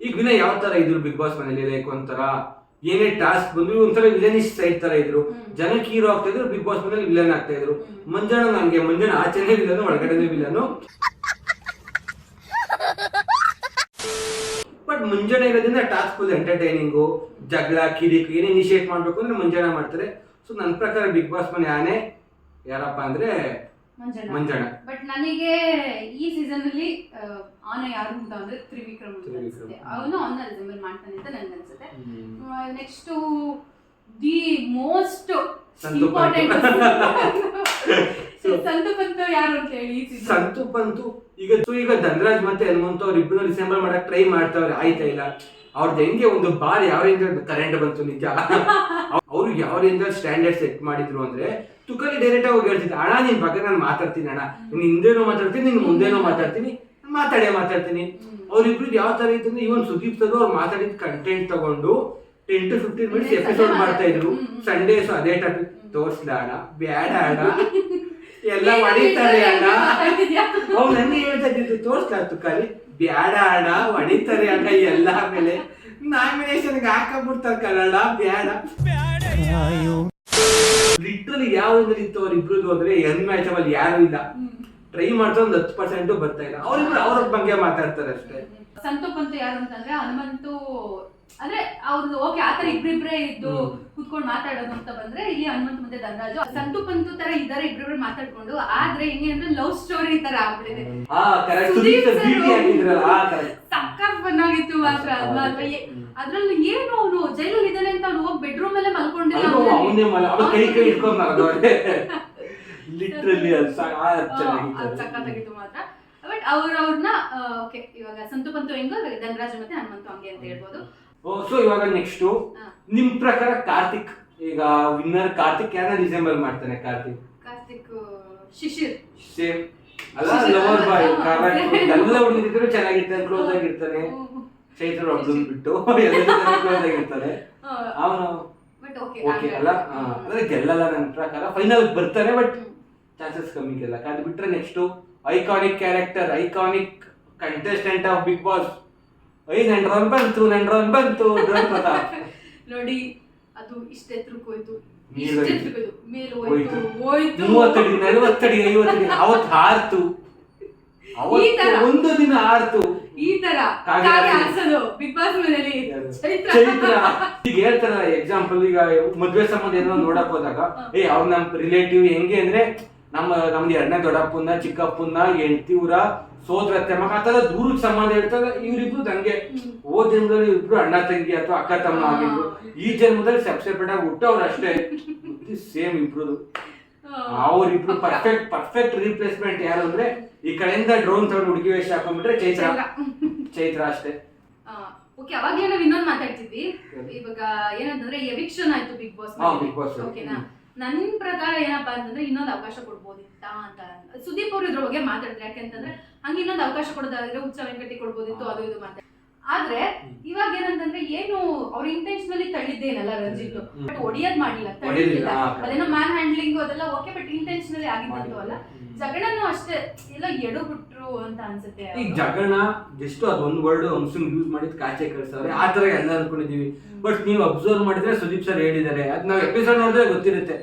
ಈಗ ವಿನಯ್ ಯಾವ ತರ ಇದ್ರು ಬಿಗ್ ಬಾಸ್ ಮನೇಲಿ ಲೈಕ್ ಒಂಥರ ಏನೇ ಟಾಸ್ಕ್ ಬಂದ್ರು ಒಂಥರ ವಿಲನಿಶ್ ಸೈಡ್ ತರ ಇದ್ರು. ಜನಕ್ಕೆ ಹೀರೋ ಆಗ್ತಾ ಇದ್ರು ಬಿಗ್ ಬಾಸ್ ಮನೇಲಿ ವಿಲನ್ ಆಗ್ತಾ ಇದ್ರು. ಮಂಜಾನ ನಂಗೆ ಮಂಜಾನ ಆಚೆನೆ ವಿಲನ್ ಒಳಗಡೆನೆ ವಿಲನ್ ಬಟ್ ಮುಂಜಾನೆ ಇರೋದ್ರಿಂದ ಟಾಸ್ಕ್ ಫುಲ್ ಎಂಟರ್ಟೈನಿಂಗು ಜಗಳ ಕಿರಿಕ್ ಏನೇ ಇನಿಷಿಯೇಟ್ ಮಾಡ್ಬೇಕು ಅಂದ್ರೆ ಮುಂಜಾನೆ ಮಾಡ್ತಾರೆ. ಸೊ ನನ್ನ ಪ್ರಕಾರ ಬಿಗ್ ಬಾಸ್ ಮನೆ ಆನೆ ಯಾರಪ್ಪ ಅಂದ್ರೆ ಮಂಜಣ್ಣ. ಬಟ್ ನನಗೆ ಈ ಸೀಸನ್ ಅಲ್ಲಿ ಆನ ಯಾರು ಅಂತ ಅಂದ್ರೆ ತ್ರಿವಿಕ್ರಮ್ ಅಂತ. ಅನ್ಸುತ್ತೆ. ಅವನು ಅವನ್ನ ರಿಸೆಂಬಲ್ ಮಾಡ್ತಾನೆ ಅಂತ ನನ್ಗೆ ಅನ್ಸುತ್ತೆ. ನೆಕ್ಸ್ಟ್ ದಿ ಮೋಸ್ಟ್ ಇಂಪಾರ್ಟೆಂಟ್ ಸಂತು ಪಂತು ಯಾರು ಅಂತ ಹೇಳಿ. ಸಂತು ಬಂತು. ಈಗ ಈಗ ಧನರಾಜ್ ಮತ್ತೆ ಹನುಮಂತ ಅವ್ರ ಇಬ್ಬರು ಡಿಸೆಂಬರ್ ಮಾಡಕ್ ಟ್ರೈ ಮಾಡ್ತಾವ್ರೆ. ಆಯ್ತಾ ಇಲ್ಲ? ಅವ್ರದ್ದು ಹೆಂಗೆ ಒಂದು ಬಾರ್ ಯಾವ ರೇಂಜ್ ಕರೆಂಟ್ ಬಂತು ನಿಜ? [laughs] ಅವ್ರು ಯಾವ ರೇಂಜ್ ಸ್ಟ್ಯಾಂಡರ್ಡ್ ಸೆಟ್ ಮಾಡಿದ್ರು ಅಂದ್ರೆ ತುಕಲಿ ಡೈರೆಕ್ಟ್ ಆಗಿ ಹೋಗಿ ಹೇಳ್ತಿದ್ದೆ ಅಣ್ಣ ನಿನ್ ಬಗ್ಗೆ ನಾನು ಮಾತಾಡ್ತೀನಿ ಅಣ್ಣ. ನಿನ್ ಹಿಂದೇನೋ ಮಾತಾಡ್ತೀನಿ ನಿನ್ ಮುಂದೆನೋ ಮಾತಾಡ್ತೀನಿ ಮಾತಾಡೇ ಮಾತಾಡ್ತೀನಿ. ಅವ್ರಿಬ್ರು ಯಾವ ತರ ಇತ್ತು ಅಂದ್ರೆ ಇವನ್ ಸುದೀಪ್ ಸರ್ ಅವ್ರು ಮಾತಾಡಿದ ಕಂಟೆಂಟ್ ತಗೊಂಡು ten to fifteen minutes episode ಮಾಡ್ತಾ ಇದ್ರು. ಸಂಡೇಸ್ ಅದೇ ಟಾಪಿಕ್ ತೋರಿಸ್ಲಾ ಅಣ್ಣ. ಬ್ಯಾಡ ಅಣ್ಣ. [laughs] ಎಲ್ಲ ಹೊಡಿತಾರೆ ಅಣ್ಣ. ಅವ್ರು ನನ್ಗೆ ಹೇಳ್ತಾ ಇದ್ದಿದ್ದು ತೋರಿಸ್ತಾ ತುಕಾಲಿ? ಬ್ಯಾಡ ಅಣ್ಣ. ಹೊಡಿತಾರೆ ಅಣ್ಣ ಎಲ್ಲ ಮೇಲೆ ನಾಮಿನೇಷನ್ಗೆ ಹಾಕಬಿಡ್ತಾರೆ ಕನ್ನಡ. ಬ್ಯಾಡ. ಲಿಟ್ರಲಿ ಯಾವ್ದು ಇತ್ತು ಅವ್ರ ಇಬ್ರದ್ದು ಅಂದ್ರೆ ಮ್ಯಾಚ್ ಅಲ್ಲಿ ಯಾರು ಇಲ್ಲ. ಟ್ರೈ ಮಾಡ್ತಾ ಒಂದ್ ಹತ್ತು ಪರ್ಸೆಂಟ್ ಬರ್ತಾ ಇಲ್ಲ. ಅವ್ರಿಬ್ರು ಅವ್ರ ಬಗ್ಗೆ ಮಾತಾಡ್ತಾರೆ ಅಷ್ಟೇ. ಸಂತು ಪಂತು ಯಾರು ಅಂತಂದ್ರೆ ಹನುಮಂತು ಅಂದ್ರೆ ಅವ್ರದ್ದು ಓಕೆ ಆತರ ಇಬ್ರಿಬ್ರೆ ಇದ್ದು. ಕುತ್ಕೊಂಡು ಮಾತಾಡೋದು ಅಂತ ಬಂದ್ರೆ ಇಲ್ಲಿ ಹನುಮಂತ ಮತ್ತೆ ಧನರಾಜು ಸಂತು ಪಂತು ತರ ಇದಾರೆ ಇಬ್ರಿಬ್ರೆ ಮಾತಾಡ್ಕೊಂಡು ಆದ್ರೆ ಹೆಂಗೆ ಅಂದ್ರೆ ಲವ್ ಸ್ಟೋರಿ ತರ ಆಗ್ಬಿಟ್ಟಿದೆ. ಆ ಬಂದಾಗಿತ್ತು ಚೆನ್ನಾಗಿತ್ತು ಮಾತ್ರ ಅಲ್ವಾ? ಅದ್ರಲ್ಲಿ ಏನು ಅವನು ಜೈಲಲ್ಲಿ ಇದ್ದಾನೆ ಅಂತ ಅವ್ನು ಹೋಗಿ ಬೆಡ್ರೂಮ್ ಅಲ್ಲೇ ಮಲ್ಕೊಂಡಿಲ್ಲ ಲಿಟ್ರಲಿ ಅದು ಸಖತ್ತಾಗಿತ್ತು ಮಾತ್ರ. ಬಟ್ ಅವ್ರ ಅವ್ರನ್ನ ಓಕೆ ಇವಾಗ ಸಂತು ಪಂತು ಹೆಂಗೋ ಧನರಾಜ್ ಮತ್ತೆ ಹನುಮಂತು ಹಂಗೆ ಅಂತ ಹೇಳ್ಬೋದು. ಸೊ ಇವಾಗ ನೆಕ್ಸ್ಟ್. ನಿಮ್ ಪ್ರಕಾರ ಕಾರ್ತಿಕ್ ಈಗ ವಿನ್ನರ್ ಕಾರ್ತಿಕ್ ಯಾರ ಡಿಸೆಂಬರ್ ಮಾಡ್ತಾನೆ ಕಾರ್ತಿಕ್? ಕಾರ್ತಿಕ್ ಶಿಶಿರ್. ಸೇಮ್ ಅಲ್ಲ ಲವರ್ ಬಾಯ್ ಎಲ್ಲ ಹುಡುಗಿದ್ರು ಚೆನ್ನಾಗಿರ್ತಾನೆ ಕ್ಲೋಸ್ ಆಗಿರ್ತಾನೆ. ಚೈತ್ರ ಒಬ್ಳನ್ ಬಿಟ್ಟು [laughs] ಎಲ್ಲ ಕ್ಲೋಸ್ ಆಗಿರ್ತಾನೆ. ಅವನು? ಓಕೆ ಅಲ್ಲ ಅಂದ್ರೆ ಗೆಲ್ಲಲ್ಲ ನನ್ನ ಪ್ರಕಾರ. ಫೈನಲ್ ಬರ್ತಾನೆ ಬಟ್ ಚಾನ್ಸಸ್ ಕಮ್ಮಿ ಗೆಲ್ಲ ಅದು ಬಿಟ್ರೆ next iconic character iconic contestant of Bigg Boss ಐದು ರನ್ ಬಂತು ರನ್ ಬಂತು [laughs] ನೋಡಿ ಅದು ಇಷ್ಟೇ ಹೋಯ್ತು. ಮೇಲೆ ಹೋಯ್ತು. ಮೂವತ್ತಡಿ ನಲವತ್ತಡಿ ಐವತ್ತಡಿ ಅವತ್ತು ಹಾರ್ತು. ಒಂದು ದಿನ ಹಾರ್ತು. ಈ ತರ. ಕಾಗೆ ಕಾಗೆ ಬಿಗ್ ಬಾಸ್ ಮನೇಲಿ ಚೈತ್ರ. ಚೈತ್ರ. ಈಗ ಹೇಳ್ತಾರ ಎಕ್ಸಾಂಪಲ್ ಈಗ ಮದ್ವೆ ಸಂಬಂಧ ಏನೋ ನೋಡಕ್ ಹೋದಾಗ ಏ ಅವ್ರ ನಮ್ ರಿಲೇಟಿವ್ ಹೆಂಗೆ ಅಂದ್ರೆ ನಮ್ಮ ನಮ್ದು ಎರಡನೇ ದೊಡ್ಡಪ್ಪನ ಚಿಕ್ಕಪ್ಪನ ಹೆಂಡತಿವ್ರ ಸೋದರತ್ತೆ ಮಗ ಆತರ ದೂರದ ಸಂಬಂಧ ಇರ್ತದೆ. ಇವರಿಬ್ರು ದಂಗೆ ಓ ಜನ್ಮದಲ್ಲಿ ಇಬ್ರು ಅಣ್ಣ ತಂಗಿ ಅಥವಾ ಅಕ್ಕ ತಮ್ಮ ಆಗಿದ್ರು. ಈ ಜನ್ಮದಲ್ಲಿ ಸೆಪ್ಸೆಪರೇಟ್ ಆಗಿ ಹುಟ್ಟವ್ರು ಅಷ್ಟೇ. ಸೇಮ್ ಇಬ್ರು ಅವ್ರಿಬ್ರು ಪರ್ಫೆಕ್ಟ್ ಪರ್ಫೆಕ್ಟ್ ರೀಪ್ಲೇಸ್ಮೆಂಟ್ ಯಾರು ಅಂದ್ರೆ ಈ ಕಡೆಯಿಂದ ಡ್ರೋನ್ ತಗೊಂಡು ಹುಡುಗಿ ವೇಷ ಹಾಕೊಂಡ್ಬಿಟ್ರೆ ಚೈತ್ರ. ಚೈತ್ರ. ಅಷ್ಟೇ. ಓಕೆ ಅವಾಗ ಏನೋ ಇನ್ನೊಂದು ಮಾತಾಡ್ತಿದ್ವಿ. ಇವಾಗ ಏನಂತಂದ್ರೆ ಎವಿಕ್ಷನ್ ಆಯ್ತು ಬಿಗ್ ಬಾಸ್ ಬಿಗ್ ಬಾಸ್. ಓಕೆನಾ ನನ್ನ ಪ್ರಕಾರ ಏನಪ್ಪಾ ಅಂತಂದ್ರೆ ಇನ್ನೊಂದು ಅವಕಾಶ ಕೊಡ್ಬೋದಿತ್ತಾ ಅಂತ. ಸುದೀಪ್ ಅವ್ರ ಇದ್ರ ಬಗ್ಗೆ ಮಾತಾಡಿದ್ರೆ. ಯಾಕೆಂತಂದ್ರೆ ಹಂಗೆ ಇನ್ನೊಂದು ಅವಕಾಶ ಕೊಡೋದಾದ್ರೆ ಉತ್ಸವ ವೆಂಕಟಿ ಕೊಡ್ಬೋದಿತ್ತು ಅದು ಇದು ಮತ್ತೆ. ಆದ್ರೆ ಇವಾಗ ಏನಂತಂದ್ರೆ ಏನು ಅವ್ರ ಇಂಟೆನ್ಷನಲಿ ತಳ್ಳಿದ್ದೇನಲ್ಲ ರಂಜಿತ್. ಬಟ್ ಒಡಿಯೋದ್ ಮಾಡಿಲ್ಲ ತಳ್ಳಿಲ್ಲ ಅದೇನೋ ಮ್ಯಾನ್ ಹ್ಯಾಂಡ್ಲಿಂಗ್ ಅದೆಲ್ಲ ಓಕೆ ಬಟ್ ಇಂಟೆನ್ಷನಲಿ ಆಗಿದ್ದು ಅಲ್ಲ. ಜಗಳನು ಅಷ್ಟೇ ಎಲ್ಲ ಎಡು ಬಿಟ್ರು ಅಂತ ಅನ್ಸುತ್ತೆ. ಈಗ ಜಗಳನ ಜಗಣ ಜಸ್ಟ್ ಅದೊಂದು ವರ್ಡ್ ಅಂಶನ್ ಯೂಸ್ ಮಾಡಿದ್ ಕಾಚೆ ಕಳ್ಸವ್ರೆ. ಆ ತರ ಎಲ್ಲ ಅನ್ಕೊಂಡಿದೀವಿ ಬಟ್ ನೀವು ಅಬ್ಸರ್ವ್ ಮಾಡಿದ್ರೆ ಸುದೀಪ್ ಸರ್ ಹೇಳಿದ್ದಾರೆ. ಅದ್ ನಾವ್ ಎಪಿಸೋಡ್ ನೋಡಿದ್ರೆ ಗೊತ್ತಿರುತ್ತೆ.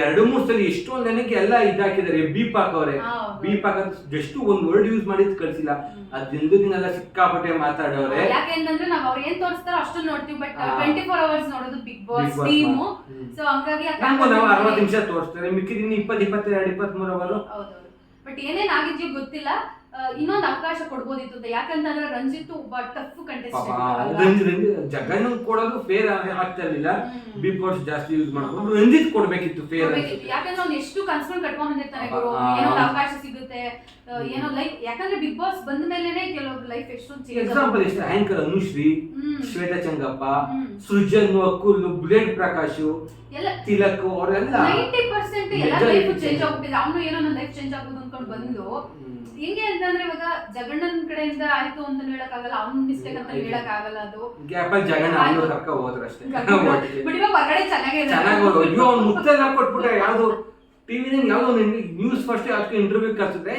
ಎರಡು ಮೂರ್ ಸಲ ಎಷ್ಟೊಂದು ಜನಕ್ಕೆ ಎಲ್ಲ ಇದಾಕಿದ್ದಾರೆ. ಪಾಕ್ ಅವರೆ. ಬಿ ಪಾಕ್ ಅಂತ ಜಸ್ಟ್ ಒಂದ್ ವರ್ಡ್ ಯೂಸ್ ಮಾಡಿದ್ ಕಳ್ಸಿಲ್ಲ. ಅದ್ ದಿನೆಲ್ಲ ಸಿಕ್ಕಾಪಟ್ಟೆ ಮಾತಾಡೋರೆ. ಯಾಕೆ ಅಂತಂದ್ರೆ ನಾವ್ ಅವ್ರು ಏನ್ ತೋರಿಸ್ತಾರೋ ಅಷ್ಟು ನೋಡ್ತೀವಿ ಬಟ್. ಟ್ವೆಂಟಿ ಫೋರ್ ಅವರ್ಸ್ ನೋಡೋದು ಬಿಗ್ ಬಾಸ್ ಟೀಮ್. ಸೊ ಹಂಗಾಗಿ ನಾವು ಅರವತ್ತು ನಿಮಿಷ ತೋರಿಸ್ತಾರೆ. ಮಿಕ್ಕಿದ ಇನ್ನು ಇಪ್ಪತ್ ಇಪ್ಪತ್ತೆರಡು ಇಪ್ಪತ್ತ್ ಮೂರು ಅವರು ಬಟ್ ಏನೇನ್ ಆಗಿದ್ಯೋ ಗೊತ್ತಿಲ್ಲ. ಇನ್ನೊಂದು ಅವಕಾಶ ಕೊಡ್ಬೋದಿತ್ತು ಅಂತ. ಯಾಕಂತಂದ್ರೆ ರಂಜಿತ್ ಒಬ್ಬ ಟಫ್ ಕಂಟೆಸ್ಟ್ ಕಂಟೆಸ್ಟೆಂಟ್ ಜಗಣ್ಣ ಕೊಡೋದು ಫೇರ್ ಆಗ್ತಾ ಇರ್ಲಿಲ್ಲ. ಬಿಗ್ ಬಾಸ್ ಜಾಸ್ತಿ ಯೂಸ್ ಮಾಡ್ಕೊಂಡು ರಂಜಿತ್ ಕೊಡ್ಬೇಕಿತ್ತು ಫೇರ್ ಯಾಕಂದ್ರೆ ಅವ್ನು ಎಷ್ಟು ಕನ್ಸ್ಕೊಂಡು ಕಟ್ಕೊಂಡ್ ಬಂದಿರ್ತಾನೆ ಏನೋ ಅವಕಾಶ ಸಿಗುತ್ತೆ. ಏನೋ ಲೈಫ್ ಯಾಕಂದ್ರೆ ಬಿಗ್ ಬಾಸ್ ಬಂದ ಮೇಲೆನೆ ಕೆಲವೊಬ್ರು ಲೈಫ್ ಎಷ್ಟೊಂದು ಎಕ್ಸಾಂಪಲ್. ಇಷ್ಟ ಆಂಕರ್ ಅನುಶ್ರೀ. ಶ್ವೇತಾ ಚಂಗಪ್ಪ. ಸೃಜನ್ ಅಕುಲ್ ಬುಲೆಟ್ ಪ್ರಕಾಶ್ ಎಲ್ಲ ತಿಲಕ್ ಅವರೆಲ್ಲ ನೈಂಟಿ ಪರ್ಸೆಂಟ್ ಎಲ್ಲ ಲೈಫ್ ಚೇಂಜ್. ಆಗ್ಬಿಟ್ಟಿದೆ ಅವನು ಏನೋ ನನ್ನ ಲೈಫ್ ಚೇಂಜ್ ಆಗೋದು ಅನ್ಕೊಂಡು ಬಂದು ಹೆಂಗೆ ಅಂತಂದ್ರೆ ಇವಾಗ ಜಗಣ್ಣನ್ ಕಡೆಯಿಂದ ಆಯ್ತು ಅಂತ ಹೇಳಕ್ಕಾಗಲ್ಲ ಅವ್ನ ಮಿಸ್ಟೇಕ್ ಅಂತ ಹೇಳಕ್ ಆಗಲ್ಲ ಅದು ಗ್ಯಾಪ್ ಅಲ್ಲಿ. ಅವ್ನು ಕರ್ಕ ಹೋದ್ರ ಅಷ್ಟೇ ಬಟ್ ಇವಾಗ ಹೊರಗಡೆ ಚೆನ್ನಾಗೇ. ಚೆನ್ನಾಗಿ ಅಯ್ಯೋ ಅವ್ನು ಮುತ್ತೆಲ್ಲ ಕೊಟ್ಬಿಟ್ರೆ ಯಾವ್ದು ನ್ಯೂಸ್ ಫಸ್ಟ್ ಅದಕ್ಕೆ ಇಂಟರ್ವ್ಯೂ ಕರ್ಸಿದ್ರೆ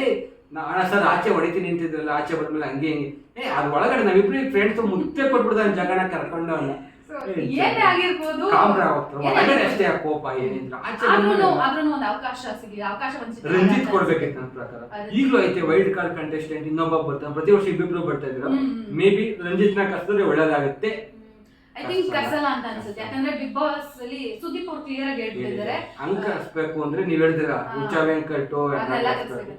ನಾ ಅಣ್ಣ ಸರ್ ಆಚೆ ಹೊಡಿತೀನಿ ನಿಂತಿದ್ರಲ್ಲ ಆಚೆ ಬಂದ್ಮೇಲೆ ಹಂಗೆ ಹಿಂಗೆ. ಏ ಅದ್ ಒಳಗಡೆ ನಾವಿಬ್ರು ಫ್ರೆಂಡ್ಸ್ ಮುತ್ತೆ ಕೊಟ್ಬಿಡ್ದು ಜಗಣ ಕರ್ಕೊಂಡು ಅವ್ನ ಏನೇ ಆಗಿರ್ಬೋದು ಕಾಮ್ರ ಹೋಗ್ತಾರೆ ಏನೇ ಒಳಗಡೆ ಅಷ್ಟೇ ಆ ಕೋಪ ಏನಿದ್ರು. ಆಚೆ ಆದ್ರೂನು ಒಂದು ಅವಕಾಶ ಸಿಗಲಿ ಅವಕಾಶ ವಂಚಿತ ರಂಜಿತ್ ಕೊಡ್ಬೇಕಿತ್ತು ನನ್ನ ಪ್ರಕಾರ. ಈಗಲೂ ಐತೆ ವೈಲ್ಡ್ ಕಾರ್ಡ್ ಕಂಟೆಸ್ಟೆಂಟ್ ಇನ್ನೊಬ್ಬ ಬರ್ತಾನೆ. ಪ್ರತಿ ವರ್ಷ ಇಬ್ಬಿಬ್ರು ಬರ್ತಾ ಇದ್ರು. ಮೇ ಬಿ ರಂಜಿತ್ನ ಕಸಿದ್ರೆ ಒಳ್ಳೇದಾಗುತ್ತೆ. I think. ಕರ್ಸಲ್ಲ ಅಂತ ಅನ್ಸುತ್ತೆ. ಯಾಕಂದ್ರೆ ಬಿಗ್ ಬಾಸ್ ಅಲ್ಲಿ ಸುದೀಪ್ ಅವ್ರು ಕ್ಲಿಯರ್ ಆಗಿ ಹೇಳ್ಬಿಟ್ಟಿದ್ದಾರೆ. ಹಂಗ್ ಕರ್ಸ್ಬೇಕು ಅಂದ್ರೆ ನೀವ್ ಹೇಳ್ತೀರಾ ಹಾ. ವೆಂಕಟ್ ಅದೆಲ್ಲ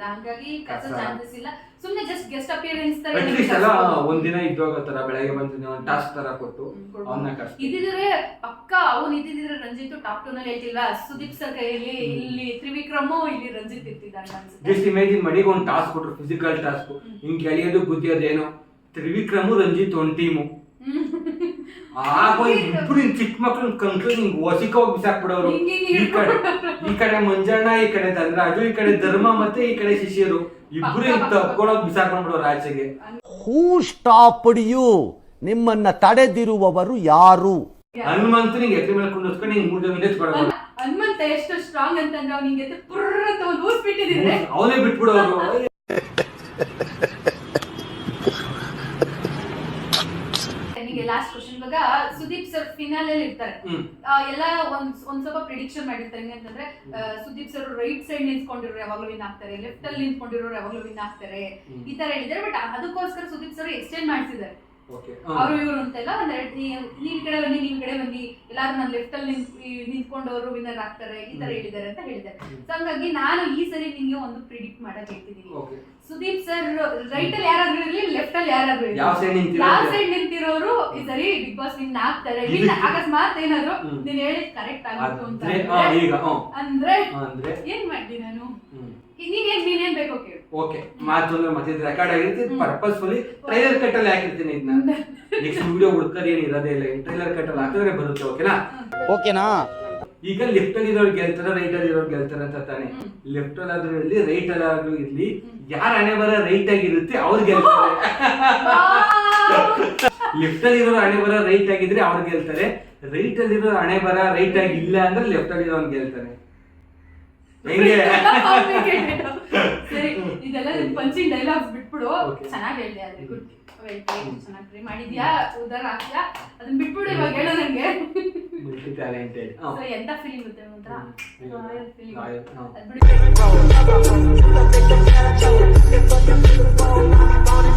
ಹಂಗಾಗಿ ಕಸ. ಚಾನ್ಸಸ್ ಇಲ್ಲ. ಸುಮ್ನೆ ಜಸ್ಟ್ ಗೆಸ್ಟ್ ಅಪಿಯರೆನ್ಸ್ ತರ ಅಟ್ಲೀಸ್ಟ್ ಎಲ್ಲ ಒಂದಿನ ಇದ್ದೋಗೋ ತರ ಬೆಳಗ್ಗೆ ಬಂದು ಒಂದು ಟಾಸ್ಕ್ ತರ ಕೊಟ್ಟು ಅವನ್ನ ಕರ್ಸ್ ಇದಿದ್ರೆ ಪಕ್ಕ ಅವ್ನು ಇದ್ದಿದ್ರೆ ರಂಜಿತ್ ಟಾಪ್ ಟೂ ನಲ್ಲಿ ಹೇಳ್ತಿಲ್ವಾ ಸುದೀಪ್ ಸರ್ ಕೈಯಲ್ಲಿ ಇಲ್ಲಿ ತ್ರಿವಿಕ್ರಮು ಇಲ್ಲಿ ರಂಜಿತ್ ಇರ್ತಿದ್ದಂಗ ಅನ್ಸುತ್ತೆ. ಜಸ್ಟ್ ಇಮೇಜಿನ್ ಮಾಡಿ ಒಂದು ಟಾಸ್ಕ್ ಕೊಟ್ರು ಫಿಸಿಕಲ್ ಟಾಸ್ಕ್ ಹಿಂಗ್ ಬುದ್ಧಿ ಗುದ್ದಿಯೋದೇನು ತ್ರಿವಿಕ್ರಮು ರಂಜಿತ್ ಒಂದು ಟೀಮು ಆಗೋ ಇಬ್ರು ಹಿಂಗ್ ಚಿಕ್ಕ ಮಕ್ಳನ್ನ ಕಂಕ್ಲು ಹಿಂಗ್ ಹೊಸಿಕ ಹೋಗಿ ಬಿಸಾಕ್ಬಿಡೋರು. ಈ ಕಡೆ ಈ ಕಡೆ ಮಂಜಣ್ಣ ಈ ಕಡೆ ಧನರಾಜು ಈ ಕಡೆ ಧರ್ಮ ಮತ್ತೆ ಈ ಕಡೆ ಶಿಷ್ಯರು. ಇಬ್ರು ಹಿಂಗ್ ತಕ್ಕೊಳೋಗ್ ಬಿಸಾಕೊಂಡ್ಬಿಡೋರು ಆಚೆಗೆ. ಹೂ ಸ್ಟಾಪ್ ಯು ನಿಮ್ಮನ್ನ ತಡೆದಿರುವವರು ಯಾರು? ಹನುಮಂತನಿಗೆ ಎದ್ರ ಮೇಲೆ ಕುಂದಿಸ್ಕೊಂಡು ಹಿಂಗ್ ಮೂರ್ ಜನ ಹನುಮಂತ ಎಷ್ಟು ಸ್ಟ್ರಾಂಗ್ ಅಂತಂದ್ರೆ ಅವ್ನಿಗೆ ಪುರ್ರ ಅಂತ ಒಂದು ಊಸ್ ಬಿಟ್ಟಿದ್ರೆ ಅವನೇ ಬಿಟ್ಬಿಡೋರು. ಲಾಸ್ಟ್ ಇವಾಗ ಸುದೀಪ್ ಸರ್ ಫಿನಾಲ್ ಅಲ್ಲಿ ಇರ್ತಾರೆ. ಎಲ್ಲ ಒಂದ್ ಒಂದ್ ಸ್ವಲ್ಪ ಪ್ರಿಡಿಕ್ಷನ್ ಮಾಡಿರ್ತಾರೆ. ಏನಂತಂದ್ರೆ ಸುದೀಪ್ ಸರ್ ರೈಟ್ ಸೈಡ್ ನಿಂತ್ಕೊಂಡಿರೋರು ಯಾವಾಗ್ಲೂ ವಿನ್ ಆಗ್ತಾರೆ. ಲೆಫ್ಟ್ ಅಲ್ಲಿ ನಿಂತ್ಕೊಂಡಿರೋರು ಯಾವಾಗ್ಲೂ ವಿನ್ ಆಗ್ತಾರೆ. ಈ ತರ ಹೇಳಿದ್ದಾರೆ. ಬಟ್ ಅದಕ್ಕೋಸ್ಕರ ಸುದೀಪ್ ಸರ್ ಎಕ್ಸ್ಟೆಂಡ್ ಮಾಡ್ಸಿದ್ದಾರೆ. ಅವರು ಇವ್ರು ಅಂತೆಲ್ಲ ಒಂದೆರಡು ಈ ಕಡೆ ಬನ್ನಿ ನಿಮ್ ಕಡೆ ಬನ್ನಿ ಎಲ್ಲಾರು ನನ್ನ ಲೆಫ್ಟ್ ಅಲ್ಲಿ ನಿಂತ್ಕೊಂಡವರು ವಿನ್ನರ್ ಆಗ್ತಾರೆ ಈ ತರ ಹೇಳಿದ್ದಾರೆ ಅಂತ ಹೇಳಿದ್ದಾರೆ. ಸೊ ಹಂಗಾಗಿ ನಾನು ಈ ಸರಿ ನಿಮ್ಗೆ ಒಂದು ಪ್ರಿಡಿಕ್ಟ್ ಮಾಡಕ್ ಹೇಳ್ತಿದ್ದೀನಿ. ಸುದೀಪ್ ಸರ್ ರೈಟ್ ಅಲ್ಲಿ ಯಾರಾದ್ರೂ ಇರ್ಲಿ ಲೆಫ್ಟ್ ಅಲ್ಲಿ ಯಾರಾದ್ರೂ ಇರ್ಲಿ. ಯಾವ ಸೈಡ್ ನಿಂತಿರೋರು ಈ ಸರಿ ಬಿಗ್ ಬಾಸ್ ವಿನ್ ಆಗ್ತಾರೆ ಅಕಸ್ಮಾತ್ ಏನಾದ್ರು. ನೀನ್ ಹೇಳಿದ್ ಕರೆಕ್ಟ್ ಆಗುತ್ತೆ ಅಂತ ಅಂದ್ರೆ ಏನ್ ಮಾಡ್ಲಿ ನಾನು? ನೀನೇನ್ ನೀನೇನ್ ಬೇಕೋ ಕೇಳು. ಓಕೆ ಮಾತು ಅಂದ್ರೆ ಮತ್ತೆ ರೆಕಾರ್ಡ್ ಆಗಿರುತ್ತೆ. ಪರ್ಪಸ್ಫುಲಿ ಟ್ರೈಲರ್ ಕಟ್ ಅಲ್ಲಿ ಹಾಕಿರ್ತೀನಿ ಇದನ್ನ ನೆಕ್ಸ್ಟ್ ವಿಡಿಯೋ ಹುಡ್ಕರ್ ಏನು ಇರೋದೇ ಇಲ್ಲ. ಟ್ರೈಲರ್ ಕಟ್ ಅಲ್ಲಿ ಹಾಕಿದ್ರೆ ಬರುತ್ತೆ ಓಕೆನಾ ಓಕೆನಾ ಈಗ ಲೆಫ್ಟ್ ಅಲ್ಲಿ ಇರೋರು ಗೆಲ್ತಾರ ರೈಟ್ ಅಲ್ಲಿ ಇರೋರು ಗೆಲ್ತಾರ ಅಂತ ತಾನೆ. ಲೆಫ್ಟ್ ಅಲ್ಲಿ ಆದ್ರೂ ಇರ್ಲಿ ರೈಟ್ ಅಲ್ಲಿ ಆದ್ರೂ ಇರ್ಲಿ ಯಾರ ಹಣೆ ಬರ ರೈಟ್ ಆಗಿರುತ್ತೆ ಅವ್ರು ಗೆಲ್ತಾರೆ. ಲೆಫ್ಟ್ ಅಲ್ಲಿ ಇರೋರು ಹಣೆ ಬರ ರೈಟ್ ಆಗಿದ್ರೆ ಅವ್ರು ಗೆಲ್ತಾರೆ. ರೈಟ್ ಅಲ್ಲಿ ಇರೋ ಹಣೆ ಬರ ರೈಟ್ ಆಗಿ ಇಲ್ಲ ಅಂದ್ರೆ ಲೆಫ್ಟ್ ಅಲ್ಲಿ ಇರೋನ್ ಗೆಲ್ತಾನೆ ಹೆಂಗೆ? ಸರಿ ಇದೆಲ್ಲ ಪಂಚಿಂಗ್ ಡೈಲಾಗ್ಸ್ ಬಿಟ್ಬಿಡು. ಚೆನ್ನಾಗಿ ಹೇಳ್ದೆ ಅದೇ ಗುಡ್ ಚೆನ್ನಾಗಿ ಮಾಡಿದ್ಯಾ? ಉದಾರ ಆಗ್ತಾ ಅದನ್ನ ಬಿಟ್ಬಿಡು ಇವಾಗ ಹೇಳೋ ನನಗೆ ಮಲ್ಟಿ ಟ್ಯಾಲೆಂಟೆಡ್ ಸೊ ಎಂತ ಫೀಲಿಂಗ್ ಗೊತ್ತೆ ಒಂಥರ? ರಾಯಲ್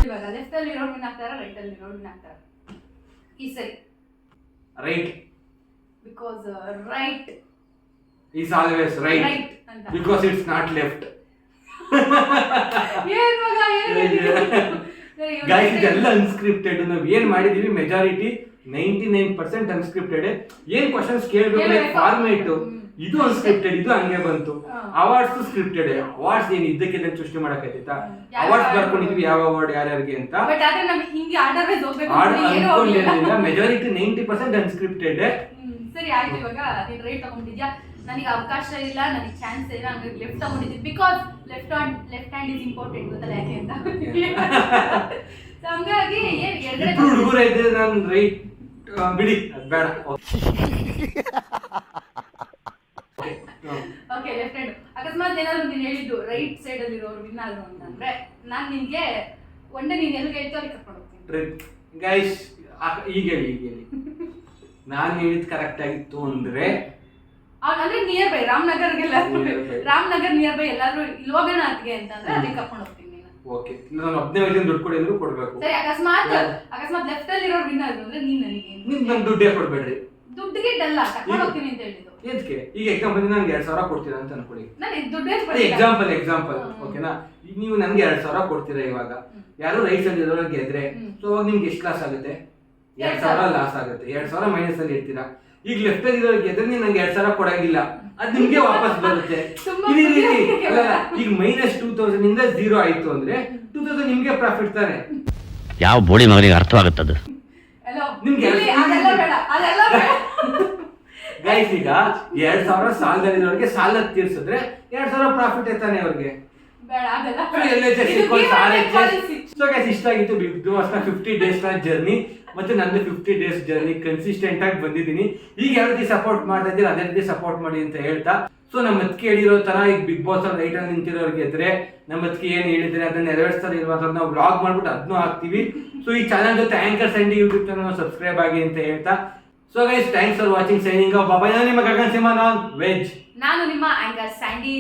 ಇವಾಗ ಲೆಫ್ಟ್ ಅಲ್ಲಿ ಇರೋರು ವಿನ್ ಆಗ್ತಾರ ರೈಟ್ ಅಲ್ಲಿ ಇರೋರು ವಿನ್ ಆಗ್ತಾರ ಈ ಸರಿ. Right because right is always right because it's not left ಏನ್ ಮಗ ಏನ್ ಗೈಸ್ ಇದೆಲ್ಲ ಅನ್ಸ್ಕ್ರಿಪ್ಟೆಡ್ ನಾವು ಏನ್ ಮಾಡಿದೀವಿ majority ninety nine percent unscripted ಏನ್ ಕ್ವಶನ್ಸ್ ಕೇಳಬೇಕು. ಫಾರ್ಮೇಟ್ ಇದು ಅನ್ಸ್ಕ್ರಿಪ್ಟೆಡ್ ಇದು ಹಂಗೆ ಬಂತು. ಅವಾರ್ಡ್ಸ್ ಸ್ಕ್ರಿಪ್ಟೆಡ್ ಅವಾರ್ಡ್ಸ್ ಏನ್ ಇದ್ದಕ್ಕಿದ್ದ ಸೃಷ್ಟಿ ಮಾಡಕ್ಕಾಯ್ತಾ ಆಯ್ತಾ ಅವಾರ್ಡ್ಸ್? ಬರ್ಕೊಂಡಿದ್ವಿ ಯಾವ ಅವಾರ್ಡ್ ಯಾರ್ಯಾರಿಗೆ ಅಂತ. ಮೆಜಾರಿಟಿ ನೈಂಟಿ ಪರ್ಸೆಂಟ್ ಅನ್ಸ್ಕ್ರಿಪ್ಟೆಡ್ ಸರಿ ಆಯ್ತು ಇವಾಗ. ರೈಟ್ ತಗೊಂಡಿದ್ಯಾ? ನನಗೆ ಅವಕಾಶ ಇಲ್ಲ ನನಗೆ ಚಾನ್ಸ್ ಇಲ್ಲ ನನಗೆ ಲೆಫ್ಟ್ ತಗೊಂಡಿದ್ದೀನಿ because left hand left hand is important ಗೊತ್ತಲ್ಲ ಯಾಕೆ ಅಂತ ಹಂಗಾಗಿ ಏನ್ ಎಡಗಡೆ ಹುಡುಗರ ಇದ್ರೆ ನಾನು ರೈಟ್ ಬಿಡಿ ಅದ್ ಬೇಡ. ಓಕೆ ಲೆಫ್ಟ್ ಹ್ಯಾಂಡ್ ಅಕಸ್ಮಾತ್ ಏನಾದ್ರು ನೀನ್ ಹೇಳಿದ್ದು ರೈಟ್ ಸೈಡ್ ಅಲ್ಲಿ ಇರೋರು ವಿನ್ ಆದ್ರು ಅಂತಂದ್ರೆ ನಾನ್ ನಿನ್ಗೆ ಒಂದೇ ನೀನ್ ಎಲ್ಲಿಗೆ ಹೇಳ್ತೋ ಅಲ್ಲಿ ಕರ್ಕೊಂಡು ಹೋಗ್ತೀನಿ. ಗೈಸ್ ಈಗ ಹೇಳಿ ಈಗ ಹೇಳಿ. ನಾನು ಹೇಳಿದ್ ಕರೆಕ್ಟ್ ಆಗಿತ್ತು ಅಂದ್ರೆ ಅಂದ್ರೆ ನಿಯರ್ ಬೈ ರಾಮನಗರ್ಗೆಲ್ಲ. ರಾಮನಗರ್ ನಿಯರ್ ಬೈ ಎಲ್ಲಾದ್ರೂ ಇಲ್ವಾಗಣ ಅದ್ಗೆ ಅಂತಂದ್ರೆ ಅದಕ್ಕೆ ಕರ್ಕೊಂಡು ಹೋಗ್ತೀನಿ ಓಕೆ ನಾನು ಹದಿನೈದು ವಯಸ್ಸಿನ ದುಡ್ಡು ಕೊಡಿ ಅಂದ್ರೂ ಕೊಡ್ಬೇಕು. ಸರಿ ಅಕಸ್ಮಾತ್. ಅಕಸ್ಮಾತ್ ಲೆಫ್ಟ್ ಅಲ್ಲಿ ಇರೋ ಅಂದ್ರೆ ನೀನ್ ನನಗೆ ನಿಮ್ ನನ್ ದುಡ್ಡೇ ಕೊಡ್ಬೇಡ್ರಿ. ದುಡ್ಡಿಗೆ ಡಲ್ಲ ಕರ್ಕೊಂಡು ಹೋಗ್ತೀನಿ ಅಂತ ಹೇಳಿದ್ದು. ಎದಕ್ಕೆ ಈಗ ಕಂಪನಿ ನಂಗೆ ಎರಡ್ ಸಾವಿರ ಕೊಡ್ತೀರಾ ಅಂತ ಅನ್ಕೊಳ್ಳಿ. ನಾನು ದುಡ್ಡೇ ಎಕ್ಸಾಂಪಲ್ ಎಕ್ಸಾಂಪಲ್. ಓಕೆನಾ ನೀವು ನನ್ಗೆ ಎರಡ್ ಸಾವಿರ ಕೊಡ್ತೀರಾ ಇವಾಗ? ಯಾರು ರೈಸ್ ಅಲ್ಲಿ ಇರೋರು ಗೆದ್ರೆ. ಸೊ ಅವಾಗ ನಿಮ್ಗೆ ಎಷ್ಟು ಲಾಸ್ ಆಗುತ್ತೆ? ಎರಡ್ ಸಾವಿರ. ಲಾಸ್ ಆಗುತ್ತೆ. ಎರಡ್ ಸಾವಿರ ಮೈನಸ್ ಅಲ್ಲಿ ಇರ್ತೀರಾ? ಈಗ ಲೆಫ್ಟ್ ಅಲ್ಲಿ ಇರೋರು ಗೆದ್ರೆ ನೀನ್ ನಂಗೆ ಎರಡ್ ಸಾವಿರ ಕೊಡಂಗಿಲ್ಲ. ಅದ್ ನಿಮ್ಗೆ ವಾಪಸ್ ಬರುತ್ತೆ. ತುಂಬಾ ಇರಿ, ಇರಿ, ಇರಿ. ಅಲ್ಲ? ಈಗ ಮೈನಸ್ ಟೂ ತೌಸಂಡ್ ಇಂದ ಜೀರೋ ಆಯ್ತು ಅಂದ್ರೆ ಟೂ ತೌಸಂಡ್ ನಿಮ್ಗೆ ಪ್ರಾಫಿಟ್ ತಾನೆ. ಯಾವ ಬೋಡಿ ಮಗನಿಗೆ ಅರ್ಥವಾಗುತ್ತದು? ಅದು ನಿಮ್ಗೆ ಇಲ್ಲಿ ಎರಡು- ಅದೆಲ್ಲ ಬೇಡ ಅದೆಲ್ಲ ಬೇಡ. ಗೈಸ್ ಈಗ ಎರಡ್ ಸಾವಿರ ಸಾಲದಲ್ಲಿರೋರಿಗೆ ಸಾಲ ತೀರ್ಸಿದ್ರೆ ಎರಡ್ ಸಾವಿರ ಪ್ರಾಫಿಟ್ ಐತಾನೆ ಅವ್ರಿಗೆ. ಬೇಡ ಸೊ. ಗೈಸ್ ಇಷ್ಟ ಆಗಿತ್ತು ಬಿಗ್ ಬಾಸ್ನ ಫಿಫ್ಟಿ ಡೇಸ್ನ ಜರ್ನಿ ಮತ್ತೆ ನಂದು ಫಿಫ್ಟಿ ಡೇಸ್ ಜರ್ನಿ ಕನ್ಸಿಸ್ಟೆಂಟ್ ಆಗಿ ಬಂದಿದ್ದೀನಿ. ಈಗ ಯಾವ ರೀತಿ ಸಪೋರ್ಟ್ ಮಾಡ್ತಾ ಇದ್ದೀರಾ ಅದೇ ರೀತಿ ಸಪೋರ್ಟ್ ಮಾಡಿ ಅಂತ ಹೇಳ್ತಾ. ಸೊ ನಮ್ಮ ಅದಕ್ಕೆ ಹೇಳಿರೋ ತರ ಈಗ ಬಿಗ್ ಬಾಸ್ ಅಲ್ಲಿ ಲೈಟ್ ಅಲ್ಲಿ ನಿಂತಿರೋರಿಗೆ ಇದ್ರೆ ನಮ್ಮ ಅದಕ್ಕೆ ಏನ್ ಹೇಳಿದ್ರೆ ಅದನ್ನ ನೆರವೇರಿಸ್ತಾರೆ ಇರುವಂತ ನಾವು ಬ್ಲಾಗ್ ಮಾಡ್ಬಿಟ್ಟು ಅದನ್ನು ಹಾಕ್ತೀವಿ. ಸೊ ಈ ಚಾನಲ್ ಜೊತೆ ಆಂಕರ್ ಸಂಡಿ ಯೂಟ್ಯೂಬ್ ಚಾನಲ್ ಸಬ್ಸ್ಕ್ರೈಬ್ ಆಗಿ ಅಂತ ಹೇಳ್ತಾ. So guys thanks for watching signing ಬಾಬಾ ನಿಮ್ಮ ಗಗನ್ ಸಿಂಹ ನಾನ್ ವೆಜ್. ನಾನು ನಿಮ್ಮ ಆಂಕರ್ ಸ್ಯಾಂಡಿ